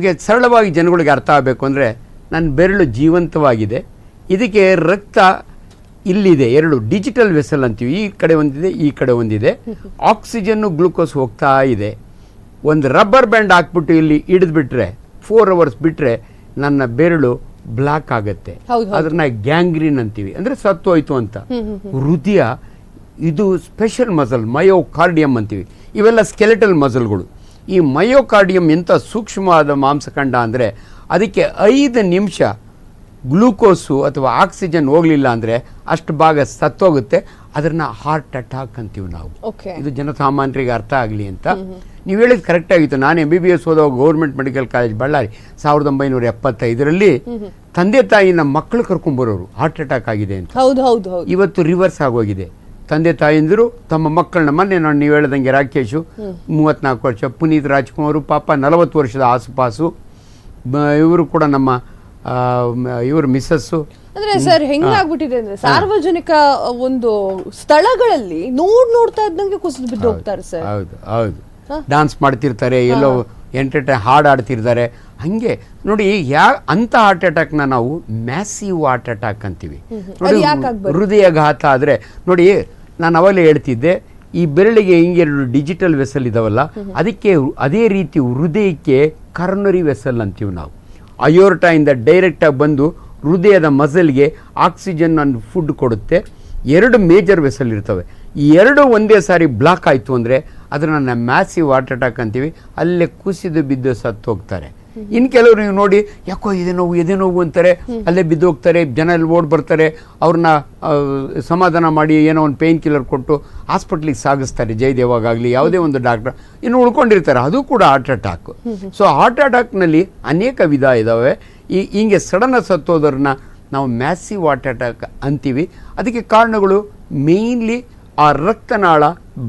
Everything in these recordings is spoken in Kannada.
ನಿಮಗೆ ಸರಳವಾಗಿ ಜನಗಳಿಗೆ ಅರ್ಥ ಆಗಬೇಕು ಅಂದರೆ ನನ್ನ ಬೆರಳು ಜೀವಂತವಾಗಿದೆ. ಇದಕ್ಕೆ ರಕ್ತ ಇಲ್ಲಿದೆ. ಎರಡು ಡಿಜಿಟಲ್ ವೆಸಲ್ ಅಂತೀವಿ. ಈ ಕಡೆ ಒಂದಿದೆ ಈ ಕಡೆ ಒಂದಿದೆ. ಆಕ್ಸಿಜನ್ನು ಗ್ಲೂಕೋಸ್ ಹೋಗ್ತಾ ಇದೆ. ಒಂದು ರಬ್ಬರ್ ಬ್ಯಾಂಡ್ ಹಾಕ್ಬಿಟ್ಟು ಇಲ್ಲಿ ಹಿಡಿದ್ಬಿಟ್ರೆ ಫೋರ್ ಅವರ್ಸ್ ಬಿಟ್ಟರೆ ನನ್ನ ಬೆರಳು ಬ್ಲಾಕ್ ಆಗುತ್ತೆ. ಅದನ್ನ ಗ್ಯಾಂಗ್ರೀನ್ ಅಂತೀವಿ. ಅಂದರೆ ಸತ್ತೋಯ್ತು ಅಂತ. ಹೃದಯ ಇದು ಸ್ಪೆಷಲ್ ಮಸಲ್ ಮಯೋಕಾರ್ಡಿಯಂ ಅಂತೀವಿ. ಇವೆಲ್ಲ ಸ್ಕೆಲೆಟಲ್ ಮಸಲ್ಗಳು ಈ ಮಯೋಕಾರ್ಡಿಯಂ ಇಂಥ ಸೂಕ್ಷ್ಮವಾದ ಮಾಂಸಖಂಡ ಅಂದರೆ ಅದಕ್ಕೆ ಐದು ನಿಮಿಷ ಗ್ಲೂಕೋಸು ಅಥವಾ ಆಕ್ಸಿಜನ್ ಹೋಗಲಿಲ್ಲ ಅಂದರೆ ಅಷ್ಟು ಭಾಗ ಸತ್ತೋಗುತ್ತೆ. ಅದನ್ನು ಹಾರ್ಟ್ ಅಟ್ಯಾಕ್ ಅಂತೀವಿ ನಾವು. ಓಕೆ ಇದು ಜನಸಾಮಾನ್ಯರಿಗೆ ಅರ್ಥ ಆಗಲಿ ಅಂತ. ನೀವು ಹೇಳಿದ್ದು ಕರೆಕ್ಟ್ ಆಗಿತ್ತು. ನಾನು ಎಂ ಬಿ ಬಿ ಎಸ್ ಓದೋ ಗೌರ್ಮೆಂಟ್ ಮೆಡಿಕಲ್ ಕಾಲೇಜ್ ಬಳ್ಳಾರಿ ಸಾವಿರದ ಒಂಬೈನೂರ ಎಪ್ಪತ್ತೈದರಲ್ಲಿ ತಂದೆ ತಾಯಿನ ಮಕ್ಕಳು ಕರ್ಕೊಂಬರೋರು ಹಾರ್ಟ್ ಅಟ್ಯಾಕ್ ಆಗಿದೆ ಅಂತ. ಹೌದು ಹೌದು ಹೌದು. ಇವತ್ತು ರಿವರ್ಸ್ ಆಗೋಗಿದೆ. ತಂದೆ ತಾಯಂದಿರು ತಮ್ಮ ಮಕ್ಕಳನ್ನ ಮೊನ್ನೆ ನಾನು ನೀವು ಹೇಳ್ದಂಗೆ ರಾಕೇಶು ಮೂವತ್ನಾಲ್ಕು ವರ್ಷ ಪುನೀತ್ ರಾಜ್ಕುಮಾರ್ ಪಾಪ ನಲವತ್ತು ವರ್ಷದ ಆಸುಪಾಸು. ಇವರು ಕೂಡ ನಮ್ಮ ಇವರು ಮಿಸ್ಸಸ್ಸು. ಅಂದ್ರೆ ಸರ್ ಹೆಂಗಾಗ್ಬಿಟ್ಟಿದೆ ಅಂದ್ರೆ ಸಾರ್ವಜನಿಕ ಒಂದು ಸ್ಥಳಗಳಲ್ಲಿ ನೋಡ್ ನೋಡ್ತಾ ಇದ್ದಂಗೆ ಕುಸಿದು ಬಿದ್ದು ಹೋಗ್ತಾರೆ ಸರ್. ಹೌದು ಹೌದು. ಡಾನ್ಸ್ ಮಾಡ್ತಿರ್ತಾರೆ ಎಲ್ಲೋ ಎಂಟರ್ಟೈನ್ ಹಾಡು ಆಡ್ತಿರ್ತಾರೆ ಹಂಗೆ ನೋಡಿ ಯಾ ಅಂತ ಹಾರ್ಟ್ ಅಟ್ಯಾಕ್ನ ನಾವು ಮ್ಯಾಸಿವ್ ಹಾರ್ಟ್ ಅಟ್ಯಾಕ್ ಅಂತೀವಿ. ನೋಡಿ ಹೃದಯಘಾತ ಆದರೆ ನೋಡಿ ನಾನು ಅವಾಗಲೇ ಹೇಳ್ತಿದ್ದೆ ಈ ಬೆರಳಿಗೆ ಹಿಂಗೆ ಎರಡು ಡಿಜಿಟಲ್ ವೆಸಲ್ ಇದಾವಲ್ಲ ಅದಕ್ಕೆ ಅದೇ ರೀತಿ ಹೃದಯಕ್ಕೆ ಕರ್ನರಿ ವೆಸಲ್ ಅಂತೀವಿ ನಾವು. ಅಯೋರ್ಟಾಯಿಂದ ಡೈರೆಕ್ಟಾಗಿ ಬಂದು ಹೃದಯದ ಮಸಲ್ಗೆ ಆಕ್ಸಿಜನ್ ಅನ್ನು ಫುಡ್ ಕೊಡುತ್ತೆ. ಎರಡು ಮೇಜರ್ ವೆಸಲ್ ಇರ್ತವೆ. ಈ ಎರಡು ಒಂದೇ ಸಾರಿ ಬ್ಲಾಕ್ ಆಯಿತು ಅಂದರೆ ಅದನ್ನು ಮ್ಯಾಸಿವ್ ಹಾರ್ಟ್ ಅಟ್ಯಾಕ್ ಅಂತೀವಿ. ಅಲ್ಲೇ ಕುಸಿದು ಬಿದ್ದು ಸತ್ತು ಹೋಗ್ತಾರೆ ಇನ್ನು ಕೆಲವರು ನೀವು ನೋಡಿ ಯಾಕೋ ಇದೇ ನೋವು ಎದೆ ನೋವು ಅಂತಾರೆ. ಅಲ್ಲೇ ಬಿದ್ದು ಹೋಗ್ತಾರೆ ಜನ ಅಲ್ಲಿ ಓಡ್ ಬರ್ತಾರೆ. ಅವ್ರನ್ನ ಸಮಾಧಾನ ಮಾಡಿ ಏನೋ ಒಂದು ಪೇನ್ ಕಿಲ್ಲರ್ ಕೊಟ್ಟು ಹಾಸ್ಪಿಟ್ಲಿಗೆ ಸಾಗಿಸ್ತಾರೆ ಜಯದೇವಾಗಲಿ ಯಾವುದೇ ಒಂದು ಡಾಕ್ಟರ್ ಇನ್ನು ಉಳ್ಕೊಂಡಿರ್ತಾರೆ ಅದು ಕೂಡ ಹಾರ್ಟ್ ಅಟ್ಯಾಕ್ ಸೊ ಹಾರ್ಟ್ ಅಟ್ಯಾಕ್ನಲ್ಲಿ ಅನೇಕ ವಿಧ ಇದ್ದಾವೆ ಈ ಹಿಂಗೆ ಸಡನ್ ಸತ್ತೋದ್ರನ್ನ ನಾವು ಮ್ಯಾಸಿವ್ ಹಾರ್ಟ್ ಅಟ್ಯಾಕ್ ಅಂತೀವಿ. ಅದಕ್ಕೆ ಕಾರಣಗಳು ಮೇಯ್ನ್ಲಿ ಆ ರಕ್ತನಾಳ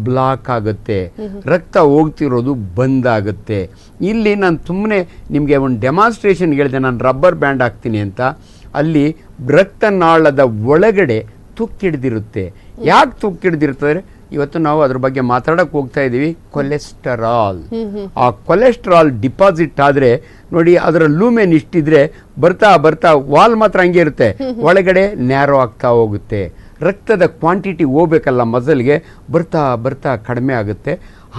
ಬ್ಲಾಕ್ ಆಗುತ್ತೆ. ರಕ್ತ ಹೋಗ್ತಿರೋದು ಬಂದಾಗುತ್ತೆ. ಇಲ್ಲಿ ನಾನು ಸುಮ್ಮನೆ ನಿಮಗೆ ಒಂದು ಡೆಮಾನ್ಸ್ಟ್ರೇಷನ್ ಹೇಳಿದೆ ನಾನು ರಬ್ಬರ್ ಬ್ಯಾಂಡ್ ಹಾಕ್ತೀನಿ ಅಂತ. ಅಲ್ಲಿ ರಕ್ತನಾಳದ ಒಳಗಡೆ ತುಕ್ಕಿಡ್ದಿರುತ್ತೆ. ಯಾಕೆ ತುಕ್ಕಿಡ್ದಿರ್ತದೆ ಇವತ್ತು ನಾವು ಅದ್ರ ಬಗ್ಗೆ ಮಾತಾಡಕ್ಕೆ ಹೋಗ್ತಾ ಇದ್ದೀವಿ ಕೊಲೆಸ್ಟರಾಲ್ ಆ ಕೊಲೆಸ್ಟ್ರಾಲ್ ಡಿಪಾಸಿಟ್ ಆದ್ರೆ ನೋಡಿ ಅದರ ಲೂಮೆನ್ ಇಷ್ಟಿದ್ರೆ ಬರ್ತಾ ಬರ್ತಾ ವಾಲ್ ಮಾತ್ರ ಹಂಗೆ ಇರುತ್ತೆ. ಒಳಗಡೆ ನ್ಯಾರೋ ಆಗ್ತಾ ಹೋಗುತ್ತೆ. ರಕ್ತದ ಕ್ವಾಂಟಿಟಿ ಹೋಗ್ಬೇಕಲ್ಲ ಮಸಲ್ಗೆ ಬರ್ತಾ ಬರ್ತಾ ಕಡಿಮೆ ಆಗುತ್ತೆ.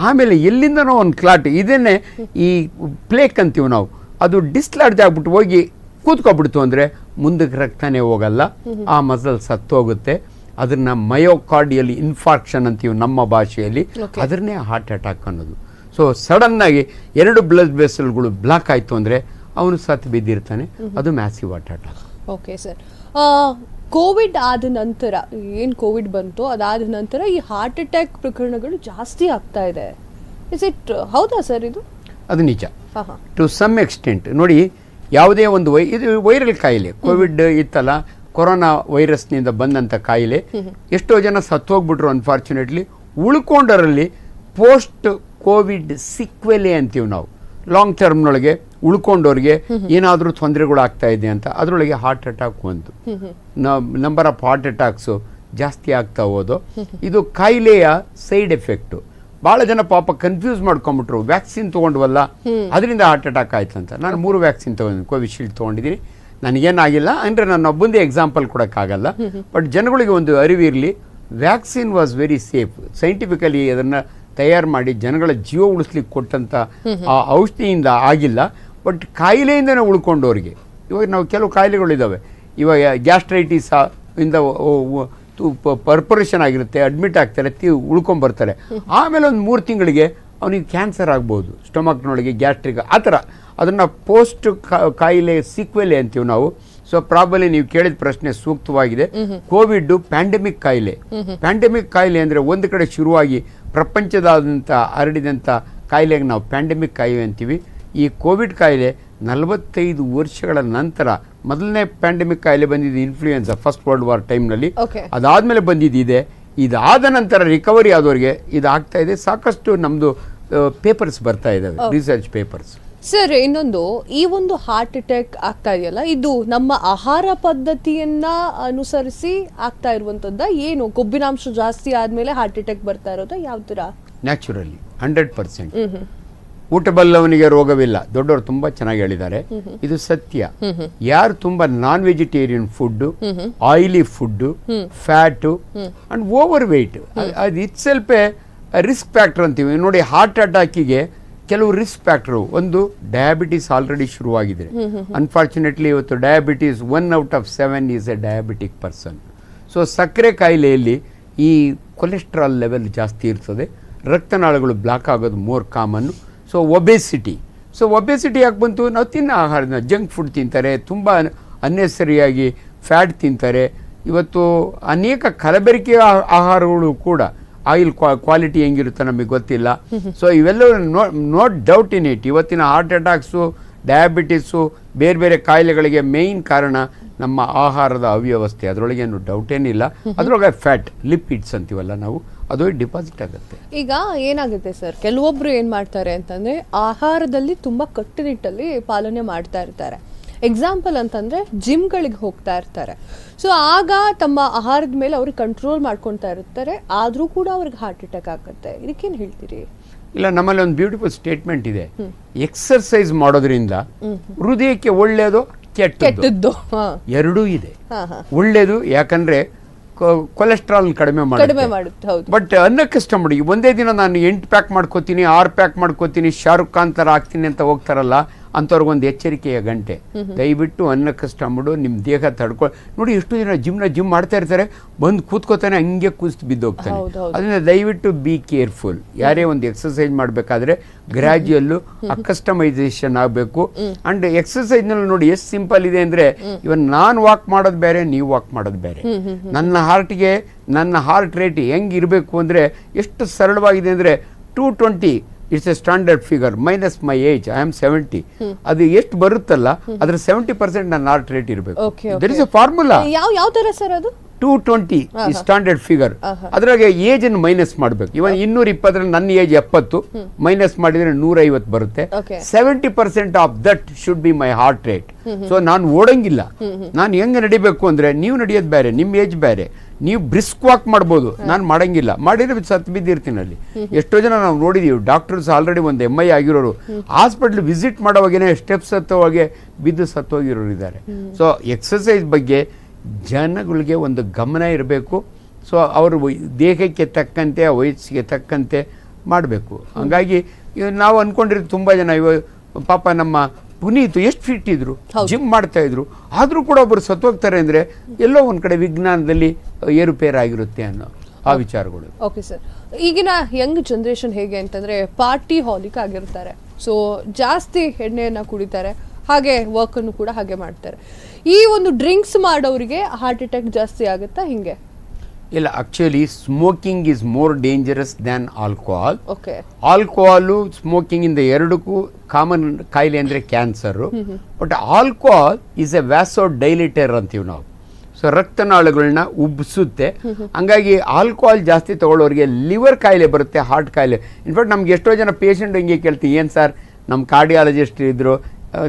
ಆಮೇಲೆ ಎಲ್ಲಿಂದನೋ ಒಂದು ಕ್ಲಾಟ್ ಇದನ್ನೇ ಈ ಪ್ಲೇಕ್ ಅಂತೀವಿ ನಾವು ಅದು ಡಿಸ್ಲಾರ್ಜ್ ಆಗ್ಬಿಟ್ಟು ಹೋಗಿ ಕೂತ್ಕೊಬಿಡ್ತು ಅಂದರೆ ಮುಂದಕ್ಕೆ ರಕ್ತನೇ ಹೋಗಲ್ಲ. ಆ ಮಸಲ್ ಸತ್ತೋಗುತ್ತೆ. ಅದನ್ನ ಮಯೋಕಾರ್ಡಿಯಲ್ ಇನ್ಫಾರ್ಕ್ಷನ್ ಅಂತೀವಿ ನಮ್ಮ ಭಾಷೆಯಲ್ಲಿ. ಅದನ್ನೇ ಹಾರ್ಟ್ ಅಟ್ಯಾಕ್ ಅನ್ನೋದು. ಸೊ ಸಡನ್ ಆಗಿ ಎರಡು ಬ್ಲಡ್ ವೆಸಲ್ಗಳು ಬ್ಲಾಕ್ ಆಯಿತು ಅಂದರೆ ಅವನು ಸತ್ತು ಬಿದ್ದಿರ್ತಾನೆ. ಅದು massive heart attack okay sir Covid ಆದ ನಂತರ ಏನು ಕೋವಿಡ್ ಬಂತು ಅದಾದ ನಂತರ ಈ ಹಾರ್ಟ್ ಅಟ್ಯಾಕ್ ಪ್ರಕರಣಗಳು ಜಾಸ್ತಿ ಆಗ್ತಾ ಇದೆ. ಇಸ್ ಇಟ್ ಹೌದಾ ಸರ್ ಇದು? ಅದು ನಿಜ. ಟು ಸಮ್ ಎಕ್ಸ್ಟೆಂಟ್ ನೋಡಿ ಯಾವುದೇ ಒಂದು ವೈ ಇದು ವೈರಲ್ ಕಾಯಿಲೆ. ಕೋವಿಡ್ ಇತ್ತಲ್ಲ ಕೊರೋನಾ ವೈರಸ್ನಿಂದ ಬಂದಂಥ ಕಾಯಿಲೆ. ಎಷ್ಟೋ ಜನ ಸತ್ತೋಗ್ಬಿಟ್ರು ಅನ್ಫಾರ್ಚುನೇಟ್ಲಿ ಉಳ್ಕೊಂಡರಲ್ಲಿ ಪೋಸ್ಟ್ ಕೋವಿಡ್ ಸಿಕ್ವೆಲೆ ಅಂತೀವಿ ನಾವು. ಲಾಂಗ್ ಟರ್ಮ್ನೊಳಗೆ ಉಳ್ಕೊಂಡವ್ರಿಗೆ ಏನಾದರೂ ತೊಂದರೆಗಳು ಆಗ್ತಾ ಇದೆ ಅಂತ ಅದರೊಳಗೆ ಹಾರ್ಟ್ ಅಟ್ಯಾಕ್ ಒಂದು. ನಂಬರ್ ಆಫ್ ಹಾರ್ಟ್ ಅಟ್ಯಾಕ್ಸು ಜಾಸ್ತಿ ಆಗ್ತಾ ಹೋದು. ಇದು ಕಾಯಿಲೆಯ ಸೈಡ್ ಎಫೆಕ್ಟು ಭಾಳ ಜನ ಪಾಪ ಕನ್ಫ್ಯೂಸ್ ಮಾಡ್ಕೊಂಬಿಟ್ರು ವ್ಯಾಕ್ಸಿನ್ ತೊಗೊಂಡ್ವಲ್ಲ ಅದರಿಂದ ಹಾರ್ಟ್ ಅಟ್ಯಾಕ್ ಆಯ್ತಂತ ನಾನು ಮೂರು ವ್ಯಾಕ್ಸಿನ್ ತೊಗೊಂಡಿದ್ದೀನಿ. ಕೋವಿಶೀಲ್ಡ್ ತೊಗೊಂಡಿದ್ದೀನಿ. ನನಗೇನಾಗಿಲ್ಲ. ಅಂದರೆ ನಾನು ಒಬ್ಬಂದೇ ಎಕ್ಸಾಂಪಲ್ ಕೊಡೋಕ್ಕಾಗಲ್ಲ. ಬಟ್ ಜನಗಳಿಗೆ ಒಂದು ಅರಿವಿರಲಿ vaccine was very safe scientifically ಅದನ್ನು ತಯಾರು ಮಾಡಿ ಜನಗಳ ಜೀವ ಉಳಿಸ್ಲಿಕ್ಕೆ ಕೊಟ್ಟಂಥ ಆ ಔಷಧಿಯಿಂದ ಆಗಿಲ್ಲ ಬಟ್ ಕಾಯಿಲೆಯಿಂದನೇ ಉಳ್ಕೊಂಡವ್ರಿಗೆ. ಇವಾಗ ನಾವು ಕೆಲವು ಕಾಯಿಲೆಗಳಿದ್ದಾವೆ ಇವಾಗ ಗ್ಯಾಸ್ಟ್ರೈಟಿಸ್ ಇಂದ ಪರ್ಪರೇಷನ್ ಆಗಿರುತ್ತೆ ಅಡ್ಮಿಟ್ ಆಗ್ತಾರೆ ತಿ ಉಳ್ಕೊಂಬರ್ತಾರೆ. ಆಮೇಲೆ ಒಂದು ಮೂರು ತಿಂಗಳಿಗೆ ಅವನಿಗೆ ಕ್ಯಾನ್ಸರ್ ಆಗ್ಬೋದು ಸ್ಟೊಮಕ್ನೊಳಗೆ ಗ್ಯಾಸ್ಟ್ರಿಕ್ ಆ ಥರ. ಅದನ್ನು ಪೋಸ್ಟ್ ಕಾಯಿಲೆ ಸಿಕ್ವೆಲೆ ಅಂತೀವಿ ನಾವು. ಸೊ ಪ್ರಾಬಲಿ ನೀವು ಕೇಳಿದ ಪ್ರಶ್ನೆ ಸೂಕ್ತವಾಗಿದೆ. ಕೋವಿಡ್ ಪ್ಯಾಂಡಮಿಕ್ ಕಾಯಿಲೆ. ಪ್ಯಾಂಡಮಿಕ್ ಕಾಯಿಲೆ ಅಂದರೆ ಒಂದು ಕಡೆ ಶುರುವಾಗಿ ಪ್ರಪಂಚದಾದ್ಯಂತ ಹರಡಿದಂಥ ಕಾಯಿಲೆಗೆ ನಾವು ಪ್ಯಾಂಡಮಿಕ್ ಕಾಯಿಲೆ ಅಂತೀವಿ. ಈ ಕೋವಿಡ್ ಕಾಯಿಲೆ ನಲವತ್ತೈದು ವರ್ಷಗಳ ನಂತರ ಮೊದಲನೇ ಪ್ಯಾಂಡಮಿಕ್ ಕಾಯಿಲೆ ಬಂದಿದ್ದು ಇನ್ಫ್ಲೂಯೆನ್ಸಾ ಫಸ್ಟ್ ವರ್ಲ್ಡ್ ವಾರ್ ಟೈಮ್ನಲ್ಲಿ. ಅದಾದಮೇಲೆ ಬಂದಿದ್ದಿದೆ. ಇದಾದ ನಂತರ ರಿಕವರಿ ಆದವರಿಗೆ ಇದಾಗ್ತಾ ಇದೆ. ಸಾಕಷ್ಟು ನಮ್ಮದು ಪೇಪರ್ಸ್ ಬರ್ತಾ ಇದ್ದಾವೆ ರಿಸರ್ಚ್ ಪೇಪರ್ಸ್ ಸರ್ ಇನ್ನೊಂದು ಈ ಒಂದು ಹಾರ್ಟ್ ಅಟ್ಯಾಕ್ ಆಗ್ತಾ ಇದೆಯಲ್ಲ ಇದು ನಮ್ಮ ಆಹಾರ ಪದ್ಧತಿಯನ್ನ ಅನುಸರಿಸಿ ಆಗ್ತಾ ಇರುವಂತದ್ದ ಏನು? ಕೊಬ್ಬಿನಾಂಶ ಜಾಸ್ತಿ ಆದ್ಮೇಲೆ ಹಾರ್ಟ್ ಅಟ್ಯಾಕ್ ಬರ್ತಾ ಇರೋದ ಯಾವ ತರ? ನ್ಯಾಚುರಲಿ ಹಂಡ್ರೆಡ್ ಪರ್ಸೆಂಟ್ ಊಟ ಬಲ್ಲವನಿಗೆ ರೋಗವಿಲ್ಲ ದೊಡ್ಡವರು ತುಂಬಾ ಚೆನ್ನಾಗಿ ಹೇಳಿದ್ದಾರೆ. ಇದು ಸತ್ಯ. ಯಾರು ತುಂಬಾ non vegetarian food oily food fat and overweight ಅದು ಇಟ್ ಸ್ವಲ್ಪ ರಿಸ್ಕ್ ಫ್ಯಾಕ್ಟರ್ ಅಂತೀವಿ. ನೋಡಿ ಹಾರ್ಟ್ ಅಟ್ಯಾಕಿಗೆ ಕೆಲವು ರಿಸ್ಕ್ ಫ್ಯಾಕ್ಟರ್ ಒಂದು ಡಯಾಬಿಟಿಸ್ ಆಲ್ರೆಡಿ ಶುರುವಾಗಿದೆ. ಅನ್ಫಾರ್ಚುನೇಟ್ಲಿ ಇವತ್ತು diabetes one out of seven is a diabetic person so ಸಕ್ಕರೆ ಕಾಯಿಲೆಯಲ್ಲಿ ಈ ಕೊಲೆಸ್ಟ್ರಾಲ್ ಲೆವೆಲ್ ಜಾಸ್ತಿ ಇರ್ತದೆ. ರಕ್ತನಾಳಗಳು ಬ್ಲಾಕ್ ಆಗೋದು more common so obesity so obesity ಯಾಕೆ ಬಂತು? ನಾವು ತಿನ್ನೋ ಆಹಾರನ ಜಂಕ್ ಫುಡ್ ತಿಂತಾರೆ ತುಂಬ ಅನ್ನೆಸರಿಯಾಗಿ ಫ್ಯಾಟ್ ತಿಂತಾರೆ. ಇವತ್ತು ಅನೇಕ ಕಲಬೆರಕೆ ಆಹಾರಗಳು ಕೂಡ ಆಯಿಲ್ ಕ್ವಾಲಿಟಿ ಹೆಂಗಿರುತ್ತೆ ನಮಗೆ ಗೊತ್ತಿಲ್ಲ. ಸೊ ಇವೆಲ್ಲವೂ no no doubt in it ಇವತ್ತಿನ ಹಾರ್ಟ್ ಅಟ್ಯಾಕ್ಸು ಡಯಾಬಿಟಿಸು ಬೇರೆ ಬೇರೆ ಕಾಯಿಲೆಗಳಿಗೆ ಮೇಯ್ನ್ ಕಾರಣ ನಮ್ಮ ಆಹಾರದ ಅವ್ಯವಸ್ಥೆ. ಅದರೊಳಗೇನು ಡೌಟ್ ಏನಿಲ್ಲ. ಅದರೊಳಗೆ ಫ್ಯಾಟ್ ಲಿಪಿಡ್ಸ್ ಅಂತೀವಲ್ಲ ನಾವು. ಅದು ಡಿಪಾಸಿಟ್ ಆಗುತ್ತೆ. ಈಗ ಏನಾಗುತ್ತೆ ಸರ್? ಕೆಲವೊಬ್ರು ಏನ್ ಮಾಡ್ತಾರೆ ಅಂತಂದ್ರೆ ಆಹಾರದಲ್ಲಿ ತುಂಬಾ ಕಟ್ಟುನಿಟ್ಟಲ್ಲಿ ಪಾಲನೆ ಮಾಡ್ತಾ ಇರ್ತಾರೆ. ಎಕ್ಸಾಂಪಲ್ ಅಂತಂದ್ರೆ ಜಿಮ್ಗಳಿಗೆ ಹೋಗ್ತಾ ಇರ್ತಾರೆ. ಸೊ ಆಗ ತಮ್ಮ ಆಹಾರದ ಮೇಲೆ ಅವ್ರಿಗೆ ಕಂಟ್ರೋಲ್ ಮಾಡ್ಕೊತಾ ಇರ್ತಾರೆ. ಆದ್ರೂ ಕೂಡ ಅವ್ರಿಗೆ ಹಾರ್ಟ್ ಅಟ್ಯಾಕ್ ಆಗುತ್ತೆ. ಇದಕ್ಕೇನು ಹೇಳ್ತೀರಿ? ಇಲ್ಲ ನಮ್ಮಲ್ಲಿ ಒಂದು ಬ್ಯೂಟಿಫುಲ್ ಸ್ಟೇಟ್ಮೆಂಟ್ ಇದೆ. ಎಕ್ಸರ್ಸೈಸ್ ಮಾಡೋದ್ರಿಂದ ಹೃದಯಕ್ಕೆ ಒಳ್ಳೆಯದು ಕೆಟ್ಟದ್ದು? ಎರಡೂ ಇದೆ. ಒಳ್ಳೆಯದು ಯಾಕಂದ್ರೆ ಕೊಲೆಸ್ಟ್ರಾಲ್ ಕಡಿಮೆ ಕಡಿಮೆ ಮಾಡುತ್ತೆ ಬಟ್ ಅನ್ನಕ್ಕಷ್ಟಮಡಿ ಒಂದೇ ದಿನ ನಾನು ಎಂಟು ಪ್ಯಾಕ್ ಮಾಡ್ಕೋತೀನಿ ಆರು ಪ್ಯಾಕ್ ಮಾಡ್ಕೋತೀನಿ ಶಾರುಖ್ ಖಾನ್ ಥರ ಆಗ್ತೀನಿ ಅಂತ ಹೋಗ್ತಾರಲ್ಲ ಅಂಥವ್ರಿಗೊಂದು ಎಚ್ಚರಿಕೆಯ ಗಂಟೆ. ದಯವಿಟ್ಟು ಅನ್ನ ಕಷ್ಟಮ್ಮಡು ನಿಮ್ಮ ದೇಹ ತಡ್ಕೊ ನೋಡಿ ಎಷ್ಟು ಜನ ಜಿಮ್ನ ಜಿಮ್ ಮಾಡ್ತಾ ಇರ್ತಾರೆ ಬಂದು ಕೂತ್ಕೋತಾನೆ ಹಂಗೆ ಕೂಸ್ತು ಬಿದ್ದು ಹೋಗ್ತಾನೆ ಹೌದು. ಅದರಿಂದ ದಯವಿಟ್ಟು ಬಿ ಕೇರ್ಫುಲ್ ಯಾರೇ ಒಂದು ಎಕ್ಸಸೈಸ್ ಮಾಡಬೇಕಾದ್ರೆ ಗ್ರಾಜುಯಲ್ಲು ಅಕಸ್ಟಮೈಸೇಷನ್ ಆಗಬೇಕು. ಆ್ಯಂಡ್ ಎಕ್ಸಸೈಸ್ನಲ್ಲಿ ನೋಡಿ ಎಷ್ಟು ಸಿಂಪಲ್ ಇದೆ ಅಂದರೆ ಇವನ್ ನಾನು ವಾಕ್ ಮಾಡೋದು ಬೇರೆ ನೀವು ವಾಕ್ ಮಾಡೋದು ಬೇರೆ. ನನ್ನ ಹಾರ್ಟ್ಗೆ ನನ್ನ ಹಾರ್ಟ್ ರೇಟ್ ಹೆಂಗಿರಬೇಕು ಅಂದ್ರೆ ಎಷ್ಟು ಸರಳವಾಗಿದೆ ಅಂದರೆ two twenty it's a standard figure minus my age I am seventy ಅದು ಎಷ್ಟು ಬರುತ್ತಲ್ಲ ಅದ್ರ ಸೆವೆಂಟಿ ಪರ್ಸೆಂಟ್ ನನ್ನ ಹಾರ್ಟ್ ರೇಟ್ ಇರಬೇಕು. That there is a formula ಯಾವ ಯಾವ ತರ ಸರ್ ಅದು? ಟೂ ಟ್ವೆಂಟಿ ಈ ಸ್ಟ್ಯಾಂಡರ್ಡ್ ಫಿಗರ್ ಅದ್ರಾಗೆ ಏಜ್ ಅನ್ನು ಮೈನಸ್ ಮಾಡಬೇಕು. ಇವಾಗ ಇನ್ನೂರ ಇಪ್ಪತ್ತರಲ್ಲಿ ನನ್ನ ಏಜ್ ಎಪ್ಪತ್ತು ಮೈನಸ್ ಮಾಡಿದ್ರೆ ನೂರ ಐವತ್ತು ಬರುತ್ತೆ. Seventy percent of that should be my heart rate so ನಾನು ಓಡಂಗಿಲ್ಲ. ನಾನು ಹೆಂಗೆ ನಡಿಬೇಕು ಅಂದ್ರೆ ನೀವು ನಡೆಯೋದು ಬೇರೆ ನಿಮ್ಮ ಏಜ್ ಬೇರೆ. ನೀವು ಬ್ರಿಸ್ಕ್ ವಾಕ್ ಮಾಡ್ಬೋದು. ನಾನು ಮಾಡಂಗಿಲ್ಲ. ಮಾಡಿದ್ರೆ ಸತ್ ಬಿದ್ದಿರ್ತೀನಿ ಅಲ್ಲಿ ಎಷ್ಟೋ ಜನ ನಾವು ನೋಡಿದೀವಿ. ಡಾಕ್ಟರ್ಸ್ ಆಲ್ರೆಡಿ ಒಂದು ಎಂ ಐ ಆಗಿರೋರು. ಹಾಸ್ಪಿಟ್ಲ್ ವಿಸಿಟ್ ಮಾಡೋವಾಗೇನೆ ಸ್ಟೆಪ್ಸ್ ಹತ್ತೋವಾಗೆ ಬಿದ್ದು ಸತ್ತೋಗಿರೋರು ಇದ್ದಾರೆ. ಸೊ ಎಕ್ಸಸೈಸ್ ಬಗ್ಗೆ ಜನಗಳಿಗೆ ಒಂದು ಗಮನ ಇರಬೇಕು. ಸೊ ಅವರು ದೇಹಕ್ಕೆ ತಕ್ಕಂತೆ ವಯಸ್ಸಿಗೆ ತಕ್ಕಂತೆ ಮಾಡಬೇಕು. ಹಂಗಾಗಿ ನಾವು ಅಂದ್ಕೊಂಡಿರೋ ತುಂಬ ಜನ. ಇವ ಪಾಪ ನಮ್ಮ ಪುನೀತ್ ಎಷ್ಟು ಫಿಟ್ ಇದ್ರು ಜಿಮ್ ಮಾಡ್ತಾ ಇದ್ರು ಆದರೂ ಕೂಡ ಒಬ್ಬರು ಸತ್ತೋಗ್ತಾರೆ ಅಂದರೆ ಎಲ್ಲೋ ಒಂದು ಕಡೆ ವಿಜ್ಞಾನದಲ್ಲಿ ಏರುಪೇರಾಗಿರುತ್ತೆ ಅನ್ನೋ ಆ ವಿಚಾರಗಳು. ಓಕೆ ಸರ್ ಈಗಿನ ಯಂಗ್ ಜನರೇಷನ್ ಹೇಗೆ ಅಂತಂದ್ರೆ ಪಾರ್ಟಿ ಹಾಲಿಕ್ ಆಗಿರ್ತಾರೆ. ಸೊ ಜಾಸ್ತಿ ಎಣ್ಣೆಯನ್ನು ಕುಡಿತಾರೆ ಹಾಗೆ ವರ್ಕನ್ನು ಕೂಡ ಹಾಗೆ ಮಾಡ್ತಾರೆ. ಈ ಒಂದು ಡ್ರಿಂಕ್ಸ್ ಮಾಡೋರಿಗೆ ಹಾರ್ಟ್ ಅಟ್ಯಾಕ್ ಜಾಸ್ತಿ ಆಗುತ್ತಾ ಹಿಂಗೆ? ಇಲ್ಲ actually smoking is more dangerous than alcohol okay alcohol smoking ಇಂದ ಎರಡಕ್ಕೂ ಕಾಮನ್ ಕಾಯಿಲೆ ಅಂದ್ರೆ cancer but alcohol is a vasodilator ಅಂತೀವಿ ನಾವು. ಸೊ ರಕ್ತನಾಳಗಳನ್ನ ಉಬ್ಬಿಸುತ್ತೆ ಹಂಗಾಗಿ ಆಲ್ಕೋಹಾಲ್ ಜಾಸ್ತಿ ತಗೊಳ್ಳೋರಿಗೆ ಲಿವರ್ ಕಾಯಿಲೆ ಬರುತ್ತೆ ಹಾರ್ಟ್ ಕಾಯಿಲೆ. ಇನ್ಫ್ಯಾಕ್ಟ್ ನಮ್ಗೆ ಎಷ್ಟೋ ಜನ ಪೇಷಂಟ್ ಹಿಂಗೆ ಕೇಳ್ತೀವಿ ಏನು ಸರ್ ನಮ್ಮ ಕಾರ್ಡಿಯಾಲಜಿಸ್ಟ್ ಇದ್ರು